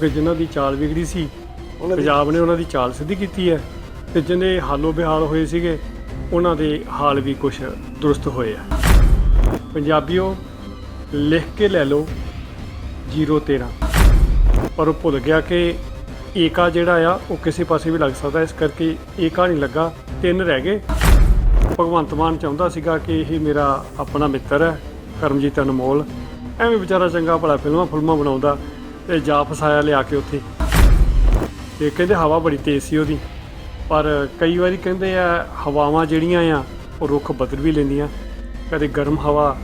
ਕਿ ਜਿਨ੍ਹਾਂ ਦੀ ਚਾਲ ਵਿਗੜੀ ਸੀ ਪੰਜਾਬ ਨੇ ਉਹਨਾਂ ਦੀ ਚਾਲ ਸਿੱਧੀ ਕੀਤੀ ਹੈ ਤੇ ਜਿਹਨੇ ਹਾਲੋ ਬਿਹਾਲ ਹੋਏ ਸੀਗੇ ਉਹਨਾਂ ਦੇ ਹਾਲ ਵੀ ਕੁਝ ਦਰੁਸਤ ਹੋਏ ਆ। ਪੰਜਾਬੀਓ ਲਿਖ ਕੇ ਲੈ ਲਓ 013 ਪਰ ਉਹ ਭੁੱਲ ਗਿਆ ਕਿ ਏਕਾ ਜਿਹੜਾ ਆ ਉਹ ਕਿਸੇ ਪਾਸੇ ਵੀ ਲੱਗ ਸਕਦਾ ਇਸ ਕਰਕੇ ਏਕਾ ਨਹੀਂ ਲੱਗਾ ਤਿੰਨ ਰਹਿ ਗਏ। ਭਗਵੰਤ ਮਾਨ ਚਾਹੁੰਦਾ ਸੀਗਾ ਕਿ ਇਹ ਮੇਰਾ ਆਪਣਾ ਮਿੱਤਰ ਹੈ ਕਰਮਜੀਤ ਅਨਮੋਲ। ਐਵੇਂ ਵਿਚਾਰਾ ਚੰਗਾ ਭਲਾ ਫਿਲਮਾਂ ਫਿਲਮਾਂ ਬਣਾਉਂਦਾ ਤੇ ਜਾ ਫਸਾਇਆ ਲਿਆ ਕੇ ਉੱਥੇ। ਤੇ ਕਹਿੰਦੇ ਹਵਾ ਬੜੀ ਤੇਜ਼ ਸੀ ਉਹਦੀ। ਪਰ ਕਈ ਵਾਰੀ ਕਹਿੰਦੇ ਆ ਹਵਾਵਾਂ ਜਿਹੜੀਆਂ ਆ ਉਹ ਰੁੱਖ ਬਦਲ ਵੀ ਲੈਂਦੀਆਂ। ਕਦੇ ਗਰਮ ਹਵਾ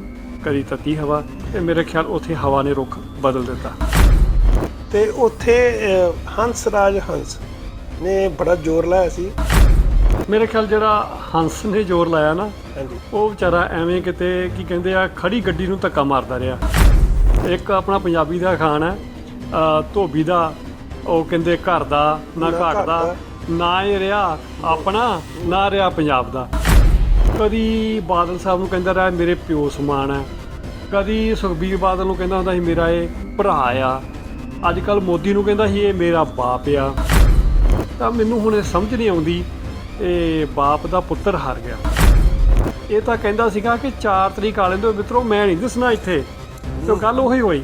ਕਦੀ ਤਤੀ ਹਵਾ। ਤੇ ਮੇਰੇ ਖਿਆਲ ਉੱਥੇ ਹਵਾ ਨੇ ਰੁੱਖ ਬਦਲ ਦਿੱਤਾ। ਤੇ ਉੱਥੇ ਹੰਸ ਰਾਜ ਹੰਸ ਨੇ ਬੜਾ ਜ਼ੋਰ ਲਾਇਆ ਸੀ। ਮੇਰੇ ਖਿਆਲ ਜਿਹੜਾ ਹੰਸ ਨੇ ਜ਼ੋਰ ਲਾਇਆ ਨਾ ਉਹ ਵਿਚਾਰਾ ਐਵੇਂ ਕਿਤੇ ਕੀ ਕਹਿੰਦੇ ਆ ਖੜੀ ਗੱਡੀ ਨੂੰ ਧੱਕਾ ਮਾਰਦਾ ਰਿਹਾ। ਇੱਕ ਆਪਣਾ ਪੰਜਾਬੀ ਦਾ ਖਾਨ ਹੈ। ਧੋਬੀ ਦਾ ਉਹ ਕਹਿੰਦੇ ਘਰ ਦਾ ਨਾ ਘਾਟ ਦਾ। ਨਾ ਇਹ ਰਿਹਾ ਆਪਣਾ ਨਾ ਰਿਹਾ ਪੰਜਾਬ ਦਾ। ਕਦੀ ਬਾਦਲ ਸਾਹਿਬ ਨੂੰ ਕਹਿੰਦਾ ਰਿਹਾ ਮੇਰੇ ਪਿਓ ਸਮਾਨ ਹੈ। ਕਦੀ ਸੁਖਬੀਰ ਬਾਦਲ ਨੂੰ ਕਹਿੰਦਾ ਹੁੰਦਾ ਸੀ ਮੇਰਾ ਇਹ ਭਰਾ ਆ। ਅੱਜ ਕੱਲ ਮੋਦੀ ਨੂੰ ਕਹਿੰਦਾ ਸੀ ਇਹ ਮੇਰਾ ਬਾਪ ਆ। ਤਾਂ ਮੈਨੂੰ ਹੁਣ ਇਹ ਸਮਝ ਨਹੀਂ ਆਉਂਦੀ ਇਹ ਬਾਪ ਦਾ ਪੁੱਤਰ ਹਾਰ ਗਿਆ। ਇਹ ਤਾਂ ਕਹਿੰਦਾ ਸੀਗਾ ਕਿ 4 ਤਰੀਕ ਵਾਲੇ ਦੇ ਮਿੱਤਰੋ ਮੈਂ ਨਹੀਂ ਦੱਸਣਾ ਇੱਥੇ। ਤੇ ਗੱਲ ਉਹੀ ਹੋਈ।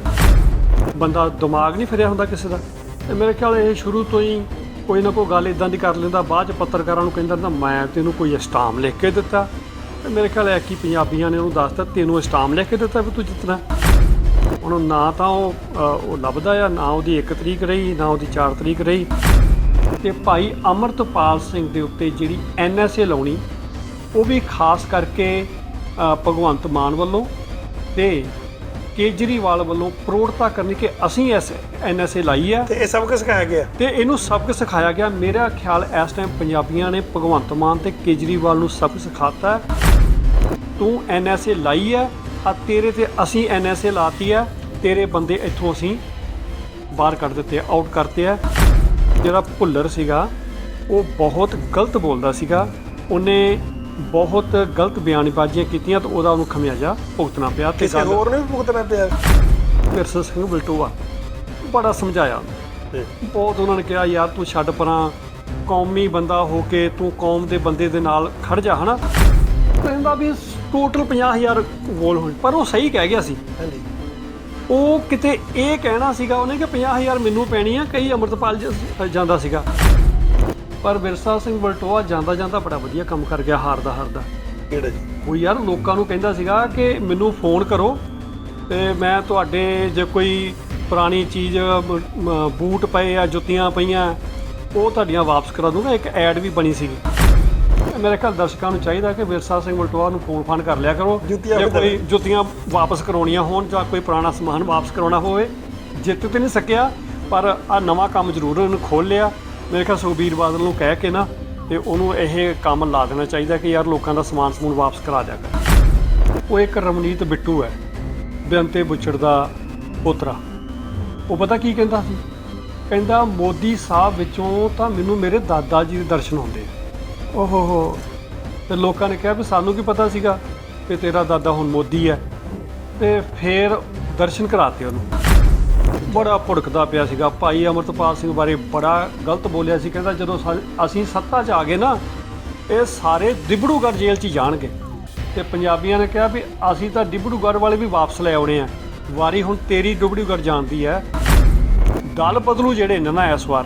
ਬੰਦਾ ਦਿਮਾਗ ਨਹੀਂ ਫਿਰਿਆ ਹੁੰਦਾ ਕਿਸੇ ਦਾ। ਤੇ ਮੇਰੇ ਖਿਆਲ ਇਹ ਸ਼ੁਰੂ ਤੋਂ ਹੀ ਕੋਈ ਨਾ ਕੋਈ ਗੱਲ ਇਦਾਂ ਦੀ ਕਰ ਲੈਂਦਾ, ਬਾਅਦ ਚ ਪੱਤਰਕਾਰਾਂ ਨੂੰ ਕਹਿੰਦਾ ਨਾ ਮੈਂ ਤੈਨੂੰ ਕੋਈ ਸਟਾਮ ਲਿਖ ਕੇ ਦਿੱਤਾ। ਤੇ ਮੇਰੇ ਖਿਆਲ ਹੈ ਕਿ ਪੰਜਾਬੀਆਂ ਨੇ ਉਹਨੂੰ ਦੱਸਤਾ ਤੈਨੂੰ ਸਟਾਮ ਲਿਖ ਕੇ ਦਿੱਤਾ ਵੀ ਤੂੰ ਜਿੱਤਣਾ। ਉਹਨੂੰ ਨਾ ਤਾਂ ਉਹ ਉਹ ਲੱਭਦਾ ਆ, ਨਾ ਉਹਦੀ 1 ਤਰੀਕ ਰਹੀ, ਨਾ ਉਹਦੀ 4 ਤਰੀਕ ਰਹੀ। ਤੇ ਭਾਈ ਅਮਰਤਪਾਲ ਸਿੰਘ ਦੇ ਉੱਤੇ ਜਿਹੜੀ ਐਨਐਸਏ ਲਾਉਣੀ, ਉਹ ਵੀ ਖਾਸ ਕਰਕੇ ਭਗਵੰਤ ਮਾਨ ਵੱਲੋਂ ਤੇ ਕੇਜਰੀਵਾਲ ਵੱਲੋਂ ਪ੍ਰੋੜਤਾ ਕਰਨੀ ਕਿ ਅਸੀਂ ਐਸ ਐਨਐਸਏ ਲਾਈ ਹੈ ਤੇ ਇਹ ਸਭ ਕੁਝ ਸਿਖਾਇਆ ਗਿਆ? ਤੇ ਇਹਨੂੰ ਸਬਕ ਸਿਖਾਇਆ ਗਿਆ। ਮੇਰਾ ਖਿਆਲ ਇਸ ਟਾਈਮ ਪੰਜਾਬੀਆਂ ਨੇ ਭਗਵੰਤ ਮਾਨ ਤੇ ਕੇਜਰੀਵਾਲ ਨੂੰ ਸਬਕ ਸਿਖਾਤਾ। ਹੈ। ਤੂੰ ਐਨਐਸਏ ਲਾਈ ਹੈ ਆ ਤੇਰੇ ਤੇ ਅਸੀਂ ਐਨਐਸਏ ਲਾਤੀ ਹੈ ਤੇਰੇ ਬੰਦੇ ਇੱਥੋਂ ਅਸੀਂ ਬਾਹਰ ਕੱਢ ਦਿੱਤੇ ਆਊਟ ਕਰਤੇ ਆ। ਜਿਹੜਾ ਭੁੱਲਰ ਸੀਗਾ ਉਹ ਬਹੁਤ ਗਲਤ ਬੋਲਦਾ ਸੀਗਾ। ਉਹਨੇ ਬਹੁਤ ਗਲਤ ਬਿਆਨਬਾਜ਼ੀਆਂ ਕੀਤੀਆਂ ਤਾਂ ਉਹਦਾ ਉਹਨੂੰ ਖਮਿਆਜਾ ਭੁਗਤਣਾ ਪਿਆ ਤੇ ਕਿਸੇ ਗੱਲ ਹੋਰ ਨੇ ਵੀ ਭੁਗਤਣਾ ਪਿਆ? ਵਿਰਸਾ ਸਿੰਘ ਬਲਟੋਆ ਬੜਾ ਸਮਝਾਇਆ। ਬਹੁਤ ਉਹਨਾਂ ਨੇ ਕਿਹਾ ਯਾਰ ਤੂੰ ਛੱਡ ਪਰਾਂ ਕੌਮੀ ਬੰਦਾ ਹੋ ਕੇ ਤੂੰ ਕੌਮ ਦੇ ਬੰਦੇ ਦੇ ਨਾਲ ਖੜ ਜਾ ਹਨਾ? ਕਹਿੰਦਾ ਵੀ ਟੋਟਲ 50000 ਗੋਲ ਹੋਣ ਪਰ ਉਹ ਸਹੀ ਕਹਿ ਗਿਆ ਸੀ। ਹਾਂਜੀ। ਉਹ ਕਿਤੇ ਇਹ ਕਹਿਣਾ ਸੀਗਾ ਉਹਨੇ ਕਿ 50000 ਮੈਨੂੰ ਪੈਣੀ ਆ ਕਈ ਅਮਰਤਪਾਲ ਜਾਂਦਾ ਸੀਗਾ। ਪਰ ਵਿਰਸਾ ਸਿੰਘ ਬਲਟੋਆ ਜਾਂਦਾ ਜਾਂਦਾ ਬੜਾ ਵਧੀਆ ਕੰਮ ਕਰ ਗਿਆ ਹਾਰਦਾ ਹਾਰਦਾ ਕਿਹੜਾ ਜੀ? ਉਹ ਯਾਰ ਲੋਕਾਂ ਨੂੰ ਕਹਿੰਦਾ ਸੀਗਾ ਕਿ ਮੈਨੂੰ ਫੋਨ ਕਰੋ ਤੇ ਮੈਂ ਤੁਹਾਡੇ ਜੇ ਕੋਈ ਪੁਰਾਣੀ ਚੀਜ਼ ਮ- ਬੂਟ ਪਏ ਆ ਜੁੱਤੀਆਂ ਪਈਆਂ ਉਹ ਤੁਹਾਡੀਆਂ ਵਾਪਸ ਕਰਾ ਦੂੰਗਾ। ਇੱਕ ਐਡ ਵੀ ਬਣੀ ਸੀਗੀ। ਮੇਰੇ ਖਿਆਲ ਦਰਸ਼ਕਾਂ ਨੂੰ ਚਾਹੀਦਾ ਕਿ ਵਿਰਸਾ ਸਿੰਘ ਬਲਟੋਆ ਨੂੰ ਫੋਨ ਫਾਨ ਕਰ ਲਿਆ ਕਰੋ। ਜੁੱਤੀਆਂ ਜੇ ਕੋਈ ਜੁੱਤੀਆਂ ਵਾਪਸ ਕਰਾਉਣੀਆਂ ਹੋਣ ਜਾਂ ਕੋਈ ਪੁਰਾਣਾ ਸਮਾਨ ਵਾਪਸ ਕਰਾਉਣਾ ਹੋਵੇ ਜਿੱਤ ਤੇ ਨਹੀਂ ਸਕਿਆ ਪਰ ਆ ਨਵਾਂ ਕੰਮ ਜ਼ਰੂਰ ਉਹਨੂੰ ਖੋਲ ਲਿਆ। ਮੇਰੇ ਖਿਆਲ ਸੁਖਬੀਰ ਬਾਦਲ ਨੂੰ ਕਹਿ ਕੇ ਨਾ, ਤੇ ਉਹਨੂੰ ਇਹ ਕੰਮ ਲਾ ਦੇਣਾ ਚਾਹੀਦਾ ਕਿ ਯਾਰ ਲੋਕਾਂ ਦਾ ਸਮਾਨ ਸਮੂਨ ਵਾਪਸ ਕਰਾ ਦਿਆ ਕਰ। ਉਹ ਇੱਕ ਰਮਨੀਤ ਬਿੱਟੂ ਹੈ ਬੇਅੰਤੇ ਬੁੱਚੜ ਦਾ ਪੋਤਰਾ। ਉਹ ਪਤਾ ਕੀ ਕਹਿੰਦਾ ਸੀ? ਕਹਿੰਦਾ, ਮੋਦੀ ਸਾਹਿਬ ਵਿੱਚੋਂ ਤਾਂ ਮੈਨੂੰ ਮੇਰੇ ਦਾਦਾ ਜੀ ਦੇ ਦਰਸ਼ਨ ਹੁੰਦੇ ਆ। ਓਹੋ ਹੋ। ਤੇ ਲੋਕਾਂ ਨੇ ਕਿਹਾ ਵੀ ਸਾਨੂੰ ਕੀ ਪਤਾ ਸੀਗਾ ਕਿ ਤੇਰਾ ਦਾਦਾ ਹੁਣ ਮੋਦੀ ਹੈ। ਤੇ ਫੇਰ ਦਰਸ਼ਨ ਕਰਾਤੇ ਉਹਨੂੰ। ਬੜਾ ਭੁੜਕਦਾ ਪਿਆ ਸੀਗਾ। ਭਾਈ ਅਮਰਤਪਾਲ ਸਿੰਘ ਬਾਰੇ ਬੜਾ ਗਲਤ ਬੋਲਿਆ ਸੀ। ਕਹਿੰਦਾ ਜਦੋਂ ਅਸੀਂ ਸੱਤਾ 'ਚ ਆ ਗਏ ਨਾ ਇਹ ਸਾਰੇ ਡਿਬੜੂਗੜ੍ਹ ਜੇਲ੍ਹ 'ਚ ਜਾਣਗੇ। ਤੇ ਪੰਜਾਬੀਆਂ ਨੇ ਕਿਹਾ ਵੀ ਅਸੀਂ ਤਾਂ ਡਿਬੜੂਗੜ੍ਹ ਵਾਲੇ ਵੀ ਵਾਪਸ ਲੈ ਆਉਣੇ ਆ। ਵਾਰੀ ਹੁਣ ਤੇਰੀ ਡਿਬੜੂਗੜ੍ਹ ਜਾਣ ਦੀ ਹੈ ਦਲ ਬਦਲੂ ਜਿਹੜੇ ਨੇ ਨਾ ਇਸ ਵਾਰ।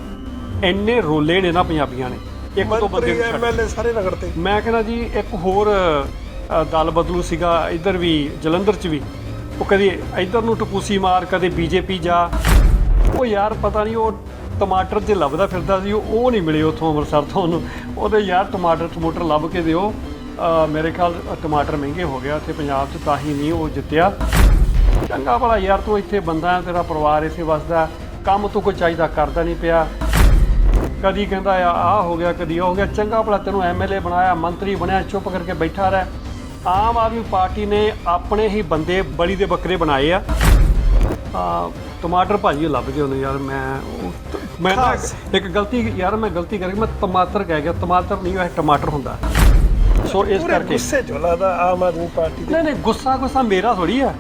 ਇੰਨੇ ਰੋਲੇ ਨੇ ਨਾ ਪੰਜਾਬੀਆਂ ਨੇ। ਇੱਕ ਤੋਂ ਬੰਦੇ ਐਮਐਲਏ ਸਾਰੇ ਰਗੜਤੇ। ਮੈਂ ਕਹਿੰਦਾ ਜੀ ਇੱਕ ਹੋਰ ਦਲ ਬਦਲੂ ਸੀਗਾ। ਇੱਧਰ ਵੀ ਜਲੰਧਰ 'ਚ ਵੀ। ਉਹ ਕਦੇ ਇੱਧਰ ਨੂੰ ਟਪੂਸੀ ਮਾਰ, ਕਦੇ ਬੀਜੇਪੀ ਜਾ। ਉਹ ਯਾਰ ਪਤਾ ਨਹੀਂ, ਉਹ ਟਮਾਟਰ ਤੇ ਲੱਭਦਾ ਫਿਰਦਾ ਸੀ, ਉਹ ਨਹੀਂ ਮਿਲੇ ਉੱਥੋਂ ਅੰਮ੍ਰਿਤਸਰ ਤੋਂ ਉਹਨੂੰ। ਉਹਦੇ ਯਾਰ ਟਮਾਟਰ ਟਮੂਟਰ ਲੱਭ ਕੇ ਦਿਓ। ਮੇਰੇ ਖਿਆਲ ਟਮਾਟਰ ਮਹਿੰਗੇ ਹੋ ਗਿਆ ਇੱਥੇ ਪੰਜਾਬ 'ਚ, ਤਾਂ ਹੀ ਨਹੀਂ ਉਹ ਜਿੱਤਿਆ। ਚੰਗਾ ਭਲਾ ਯਾਰ, ਤੂੰ ਇੱਥੇ ਬੰਦਾ ਹੈ, ਤੇਰਾ ਪਰਿਵਾਰ ਇੱਥੇ ਵਸਦਾ ਕੰਮ ਤੂੰ ਕੋਈ ਚਾਹੀਦਾ ਕਰਦਾ ਨਹੀਂ ਪਿਆ। ਕਦੀ ਕਹਿੰਦਾ ਆ ਆ ਹੋ ਗਿਆ, ਕਦੀ ਉਹ ਹੋ ਗਿਆ। ਚੰਗਾ ਭਲਾ ਤੈਨੂੰ ਐਮਐਲਏ ਬਣਾਇਆ, ਮੰਤਰੀ ਬਣਿਆ, ਚੁੱਪ ਕਰਕੇ ਬੈਠਾ ਰਹਿ। ਆਮ ਆਦਮੀ ਪਾਰਟੀ ਨੇ ਆਪਣੇ ਹੀ ਬੰਦੇ ਬਲੀ ਦੇ ਬੱਕਰੇ ਬਣਾਏ ਆ। ਆ ਟਮਾਟਰ ਭਾਜੀ ਲੱਭ ਗਏ ਉਹਨੇ ਯਾਰ ਮੈਂ ਉਹ ਮੈਂ ਨਾ। ਇੱਕ ਗਲਤੀ ਯਾਰ ਮੈਂ ਗਲਤੀ ਕਰ ਗਿਆ ਮੈਂ ਟਮਾਟਰ ਕਹਿ ਗਿਆ ਟਮਾਟਰ ਨਹੀਂ ਇਹ ਟਮਾਟਰ ਹੁੰਦਾ। ਸੋ ਇਸ ਪੂਰੇ ਕਰਕੇ ਗੁੱਸੇ ਝੋਲਾ ਦਾ ਆਮ ਆਦਮੀ ਪਾਰਟੀ ਦੇ ਨਹੀਂ ਨਹੀਂ ਗੁੱਸਾ ਗੁੱਸਾ ਮੇਰਾ ਥੋੜੀ ਆ।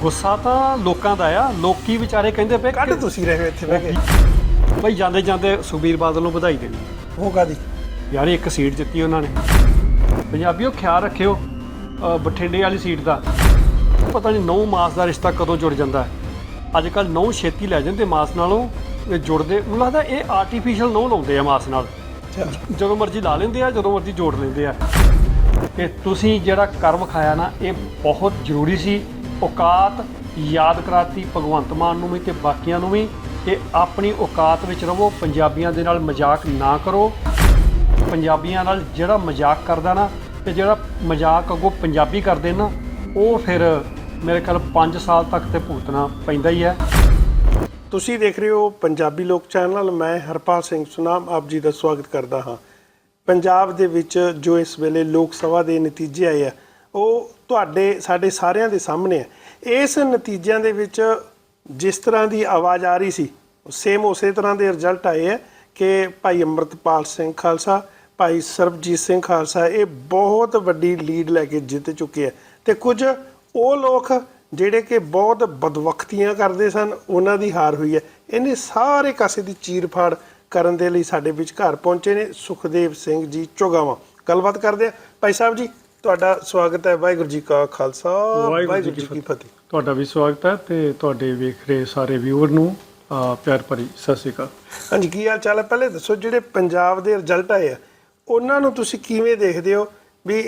ਗੁੱਸਾ ਤਾਂ ਲੋਕਾਂ ਦਾ ਆ ਲੋਕੀ ਵਿਚਾਰੇ ਕਹਿੰਦੇ ਪਏ ਕੱਢ ਤੁਸੀਂ ਰਹੇ ਹੋ ਇੱਥੇ ਬਹਿ ਕੇ। ਬਈ ਜਾਂਦੇ ਜਾਂਦੇ ਸੁਖਬੀਰ ਬਾਦਲ ਨੂੰ ਵਧਾਈ ਦੇਣੀ। ਉਹ ਕਾਦੀ ਯਾਰ ਇੱਕ ਸੀਟ ਦਿੱਤੀ ਉਹਨਾਂ ਨੇ। ਪੰਜਾਬੀਓ ਖਿਆਲ ਰੱਖਿਓ। ਬਠਿੰਡੇ ਵਾਲੀ ਸੀਟ ਦਾ। ਪਤਾ ਨਹੀਂ ਨੌ ਮਾਸ ਦਾ ਰਿਸ਼ਤਾ ਕਦੋਂ ਜੁੜ ਜਾਂਦਾ ਹੈ। ਅੱਜ ਕੱਲ ਨੌ ਛੇਤੀ ਲੈ ਜਾਂਦੇ ਮਾਸ ਨਾਲੋਂ ਇਹ ਜੁੜਦੇ ਮੈਨੂੰ ਲੱਗਦਾ ਇਹ ਆਰਟੀਫੀਸ਼ੀਅਲ ਨੌ ਲਾਉਂਦੇ ਆ ਮਾਸ ਨਾਲ। ਜਦੋਂ ਮਰਜ਼ੀ ਲਾ ਲੈਂਦੇ ਆ ਜਦੋਂ ਮਰਜ਼ੀ ਜੋੜ ਲੈਂਦੇ ਆ। ਕਿ ਤੁਸੀਂ ਜਿਹੜਾ ਕਰਮ ਖਾਇਆ ਨਾ ਇਹ ਬਹੁਤ ਜ਼ਰੂਰੀ ਸੀ। ਔਕਾਤ ਯਾਦ ਕਰਾਤੀ ਭਗਵੰਤ ਮਾਨ ਨੂੰ ਵੀ ਤੇ ਬਾਕੀਆਂ ਨੂੰ ਵੀ। ਕਿ ਆਪਣੀ ਔਕਾਤ ਵਿੱਚ ਰਹੋ ਪੰਜਾਬੀਆਂ ਦੇ ਨਾਲ ਮਜ਼ਾਕ ਨਾ ਕਰੋ। ਪੰਜਾਬੀਆਂ ਨਾਲ ਜਿਹੜਾ ਮਜ਼ਾਕ ਕਰਦਾ ਨਾ ਤੇ ਜਿਹੜਾ ਮਜ਼ਾਕ ਅੱਗੋਂ ਪੰਜਾਬੀ ਕਰਦੇ ਨਾ ਉਹ ਫਿਰ ਮੇਰੇ ਖਿਆਲ 5 ਸਾਲ ਤੱਕ ਤੇ ਭੁਗਤਣਾ ਪੈਂਦਾ ਹੀ ਹੈ। ਤੁਸੀਂ ਦੇਖ ਰਹੇ ਹੋ ਪੰਜਾਬੀ ਲੋਕ ਚੈਨਲ, ਮੈਂ ਹਰਪਾਲ ਸਿੰਘ ਸੁਨਾਮ, ਆਪ ਜੀ ਦਾ ਸਵਾਗਤ ਕਰਦਾ ਹਾਂ। ਪੰਜਾਬ ਦੇ ਵਿੱਚ ਜੋ ਇਸ ਵੇਲੇ ਲੋਕ ਸਭਾ ਦੇ ਨਤੀਜੇ ਆਏ ਆ, ਉਹ ਤੁਹਾਡੇ, ਸਾਡੇ ਸਾਰਿਆਂ ਦੇ ਸਾਹਮਣੇ ਆ। ਇਸ ਨਤੀਜਿਆਂ ਦੇ ਵਿੱਚ ਜਿਸ ਤਰ੍ਹਾਂ ਦੀ ਆਵਾਜ਼ ਆ ਰਹੀ ਸੀ ਸੇਮ ਉਸੇ ਤਰ੍ਹਾਂ ਦੇ ਰਿਜ਼ਲਟ ਆਏ ਆ ਕਿ ਭਾਈ ਅੰਮ੍ਰਿਤਪਾਲ ਸਿੰਘ ਖਾਲਸਾ ਭਾਈ ਸਰਬਜੀਤ ਸਿੰਘ ਖਾਲਸਾ ਇਹ ਬਹੁਤ ਵੱਡੀ ਲੀਡ ਲੈ ਕੇ ਜਿੱਤ ਚੁੱਕੇ ਆ। ਤੇ ਕੁਝ ਉਹ ਲੋਕ ਜਿਹੜੇ ਕਿ ਬਹੁਤ ਬਦਵਖਤੀਆਂ ਕਰਦੇ ਸਨ ਉਹਨਾਂ ਦੀ ਹਾਰ ਹੋਈ ਹੈ। ਇਹਨੇ ਸਾਰੇ ਕਾਸੇ ਦੀ ਚੀਰ-ਫਾੜ ਕਰਨ ਦੇ ਲਈ ਸਾਡੇ ਵਿੱਚ ਘਰ ਪਹੁੰਚੇ ਨੇ ਸੁਖਦੇਵ ਸਿੰਘ ਜੀ ਚੋਗਾਵਾ। ਗੱਲਬਾਤ ਕਰਦੇ ਆ। ਭਾਈ ਸਾਹਿਬ ਜੀ ਤੁਹਾਡਾ ਸਵਾਗਤ ਹੈ। ਵਾਹਿਗੁਰੂ ਜੀ ਕਾ ਖਾਲਸਾ ਵਾਹਿਗੁਰੂ ਜੀ ਕੀ ਫਤਿਹ। ਤੁਹਾਡਾ ਵੀ ਸਵਾਗਤ ਹੈ ਤੇ ਤੁਹਾਡੇ ਵੇਖ ਰਹੇ ਸਾਰੇ ਵਿਊਅਰ ਨੂੰ ਪਿਆਰ ਭਰੀ ਸਤਿ ਸ਼੍ਰੀ ਅਕਾਲ। ਹਾਂਜੀ ਕੀ ਹਾਲ ਚਾਲ ਹੈ? ਪਹਿਲੇ ਦੱਸੋ ਜਿਹੜੇ ਪੰਜਾਬ ਦੇ ਰਿਜ਼ਲਟ ਆਏ ਆ ਉਹਨਾਂ ਨੂੰ ਤੁਸੀਂ ਕਿਵੇਂ ਦੇਖਦੇ ਹੋ ਵੀ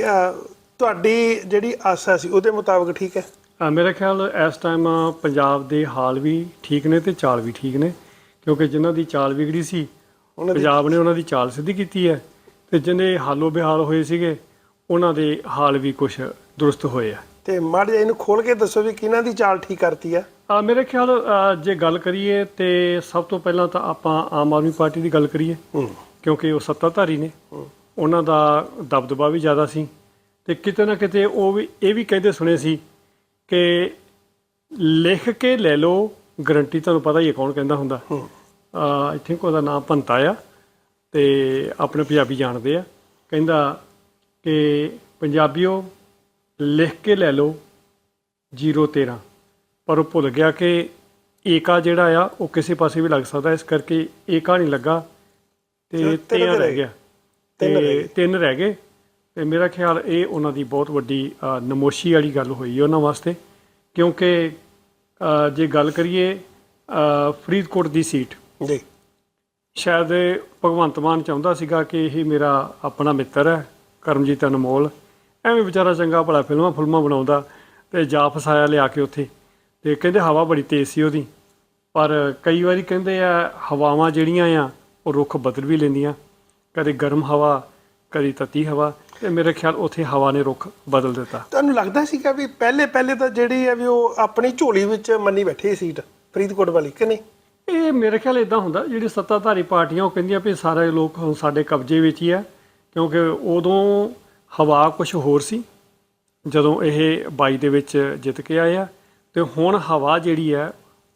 ਤੁਹਾਡੀ ਜਿਹੜੀ ਆਸਾ ਸੀ ਉਹਦੇ ਮੁਤਾਬਕ ਠੀਕ ਹੈ? ਮੇਰੇ ਖਿਆਲ ਇਸ ਟਾਈਮ ਪੰਜਾਬ ਦੇ ਹਾਲ ਵੀ ਠੀਕ ਨੇ ਤੇ ਚਾਲ ਵੀ ਠੀਕ ਨੇ ਕਿਉਂਕਿ ਜਿਨ੍ਹਾਂ ਦੀ ਚਾਲ ਵਿਗੜੀ ਸੀ ਪੰਜਾਬ ਨੇ ਉਹਨਾਂ ਦੀ ਚਾਲ ਸਿੱਧੀ ਕੀਤੀ ਹੈ ਤੇ ਜਿਹਨੇ ਹਾਲੋ ਬਿਹਾਲ ਹੋਏ ਸੀਗੇ ਉਹਨਾਂ ਦੇ ਹਾਲ ਵੀ ਕੁਝ ਦਰੁਸਤ ਹੋਏ ਆ। ਤੇ ਮਾੜੇ ਇਹਨੂੰ ਖੋਲ ਕੇ ਦੱਸੋ ਵੀ ਕਿਹਨਾਂ ਦੀ ਚਾਲ ਠੀਕ ਕਰਤੀ ਆ? ਅ, ਮੇਰੇ ਖਿਆਲ ਜੇ ਗੱਲ ਕਰੀਏ ਤੇ ਸਭ ਤੋਂ ਪਹਿਲਾਂ ਤਾਂ ਆਪਾਂ ਆਮ ਆਦਮੀ ਪਾਰਟੀ ਦੀ ਗੱਲ ਕਰੀਏ। ਕਿਉਂਕਿ ਉਹ ਸੱਤਾਧਾਰੀ ਨੇ। ਉਹਨਾਂ ਦਾ ਦਬਦਬਾ ਵੀ ਜ਼ਿਆਦਾ ਸੀ। ਤੇ ਕਿਤੇ ਨਾ ਕਿਤੇ ਉਹ ਵੀ ਇਹ ਵੀ ਕਹਿੰਦੇ ਸੁਣੇ ਸੀ ਕਿ ਲਿਖ ਕੇ ਲੈ ਲਓ ਗਰੰਟੀ ਤੁਹਾਨੂੰ ਪਤਾ ਹੀ ਹੈ ਕੌਣ ਕਹਿੰਦਾ ਹੁੰਦਾ। ਆਈ ਥਿੰਕ ਉਹਦਾ ਨਾਮ ਭੰਤਾ ਆ ਤੇ ਆਪਣੇ ਪੰਜਾਬੀ ਜਾਣਦੇ ਆ। ਕਹਿੰਦਾ ਕਿ ਪੰਜਾਬੀਓ ਲਿਖ ਕੇ ਲੈ ਲਓ 013 ਪਰ ਉਹ ਭੁੱਲ ਗਿਆ ਕਿ ਏਕਾ ਜਿਹੜਾ ਆ ਉਹ ਕਿਸੇ ਪਾਸੇ ਵੀ ਲੱਗ ਸਕਦਾ। ਇਸ ਕਰਕੇ ਏਕਾ ਨਹੀਂ ਲੱਗਾ। ਤੇ ਤਿੰਨ ਰਹਿ ਗਿਆ। ਤੇ ਤਿੰਨ ਰਹਿ ਗਏ। ਤੇ ਮੇਰਾ ਖਿਆਲ ਇਹ ਉਹਨਾਂ ਦੀ ਬਹੁਤ ਵੱਡੀ ਨਮੋਸ਼ੀ ਵਾਲੀ ਗੱਲ ਹੋਈ ਉਹਨਾਂ ਵਾਸਤੇ। ਕਿਉਂਕਿ ਜੇ ਗੱਲ ਕਰੀਏ ਫਰੀਦਕੋਟ ਦੀ ਸੀਟ। ਜੀ। ਸ਼ਾਇਦ ਭਗਵੰਤ ਮਾਨ ਚਾਹੁੰਦਾ ਸੀਗਾ ਕਿ ਇਹ ਮੇਰਾ ਆਪਣਾ ਮਿੱਤਰ ਹੈ ਕਰਮਜੀਤ ਅਨਮੋਲ। ਐਵੇਂ ਵਿਚਾਰਾ ਚੰਗਾ ਭਲਾ ਫਿਲਮਾਂ ਫੁਲਮਾਂ ਬਣਾਉਂਦਾ ਤੇ ਜਾ ਫਸਾਇਆ ਲਿਆ ਕੇ ਉੱਥੇ। ਤੇ ਕਹਿੰਦੇ ਹਵਾ ਬੜੀ ਤੇਜ਼ ਸੀ ਉਹਦੀ। ਪਰ ਕਈ ਵਾਰੀ ਕਹਿੰਦੇ ਆ ਹਵਾਵਾਂ ਜਿਹੜੀਆਂ ਆ ਉਹ ਰੁੱਖ ਬਦਲ ਵੀ ਲੈਂਦੀਆਂ। ਕਦੇ ਗਰਮ ਹਵਾ ਕਦੀ ਤਤੀ ਹਵਾ ਤੇ ਮੇਰੇ ਖਿਆਲ ਉੱਥੇ ਹਵਾ ਨੇ ਰੁੱਖ ਬਦਲ ਦਿੱਤਾ। ਤੁਹਾਨੂੰ ਲੱਗਦਾ ਸੀਗਾ ਵੀ ਪਹਿਲੇ ਪਹਿਲੇ ਤਾਂ ਜਿਹੜੀ ਹੈ ਵੀ ਉਹ ਆਪਣੀ ਝੋਲੀ ਵਿੱਚ ਮੰਨੀ ਬੈਠੀ ਸੀਟ ਫਰੀਦਕੋਟ ਵਾਲੀ ਕਿ ਨਹੀਂ? ਇਹ ਮੇਰੇ ਖਿਆਲ ਇਦਾਂ ਹੁੰਦਾ ਜਿਹੜੀ ਸੱਤਾਧਾਰੀ ਪਾਰਟੀਆਂ ਉਹ ਕਹਿੰਦੀਆਂ ਵੀ ਸਾਰੇ ਲੋਕ ਹੁਣ ਸਾਡੇ ਕਬਜ਼ੇ ਵਿੱਚ ਹੀ ਆ ਕਿਉਂਕਿ ਉਦੋਂ ਹਵਾ ਕੁਝ ਹੋਰ ਸੀ। ਜਦੋਂ ਇਹ 22 ਦੇ ਵਿੱਚ ਜਿੱਤ ਕੇ ਆਏ ਆ ਤੇ ਹੁਣ ਹਵਾ ਜਿਹੜੀ ਹੈ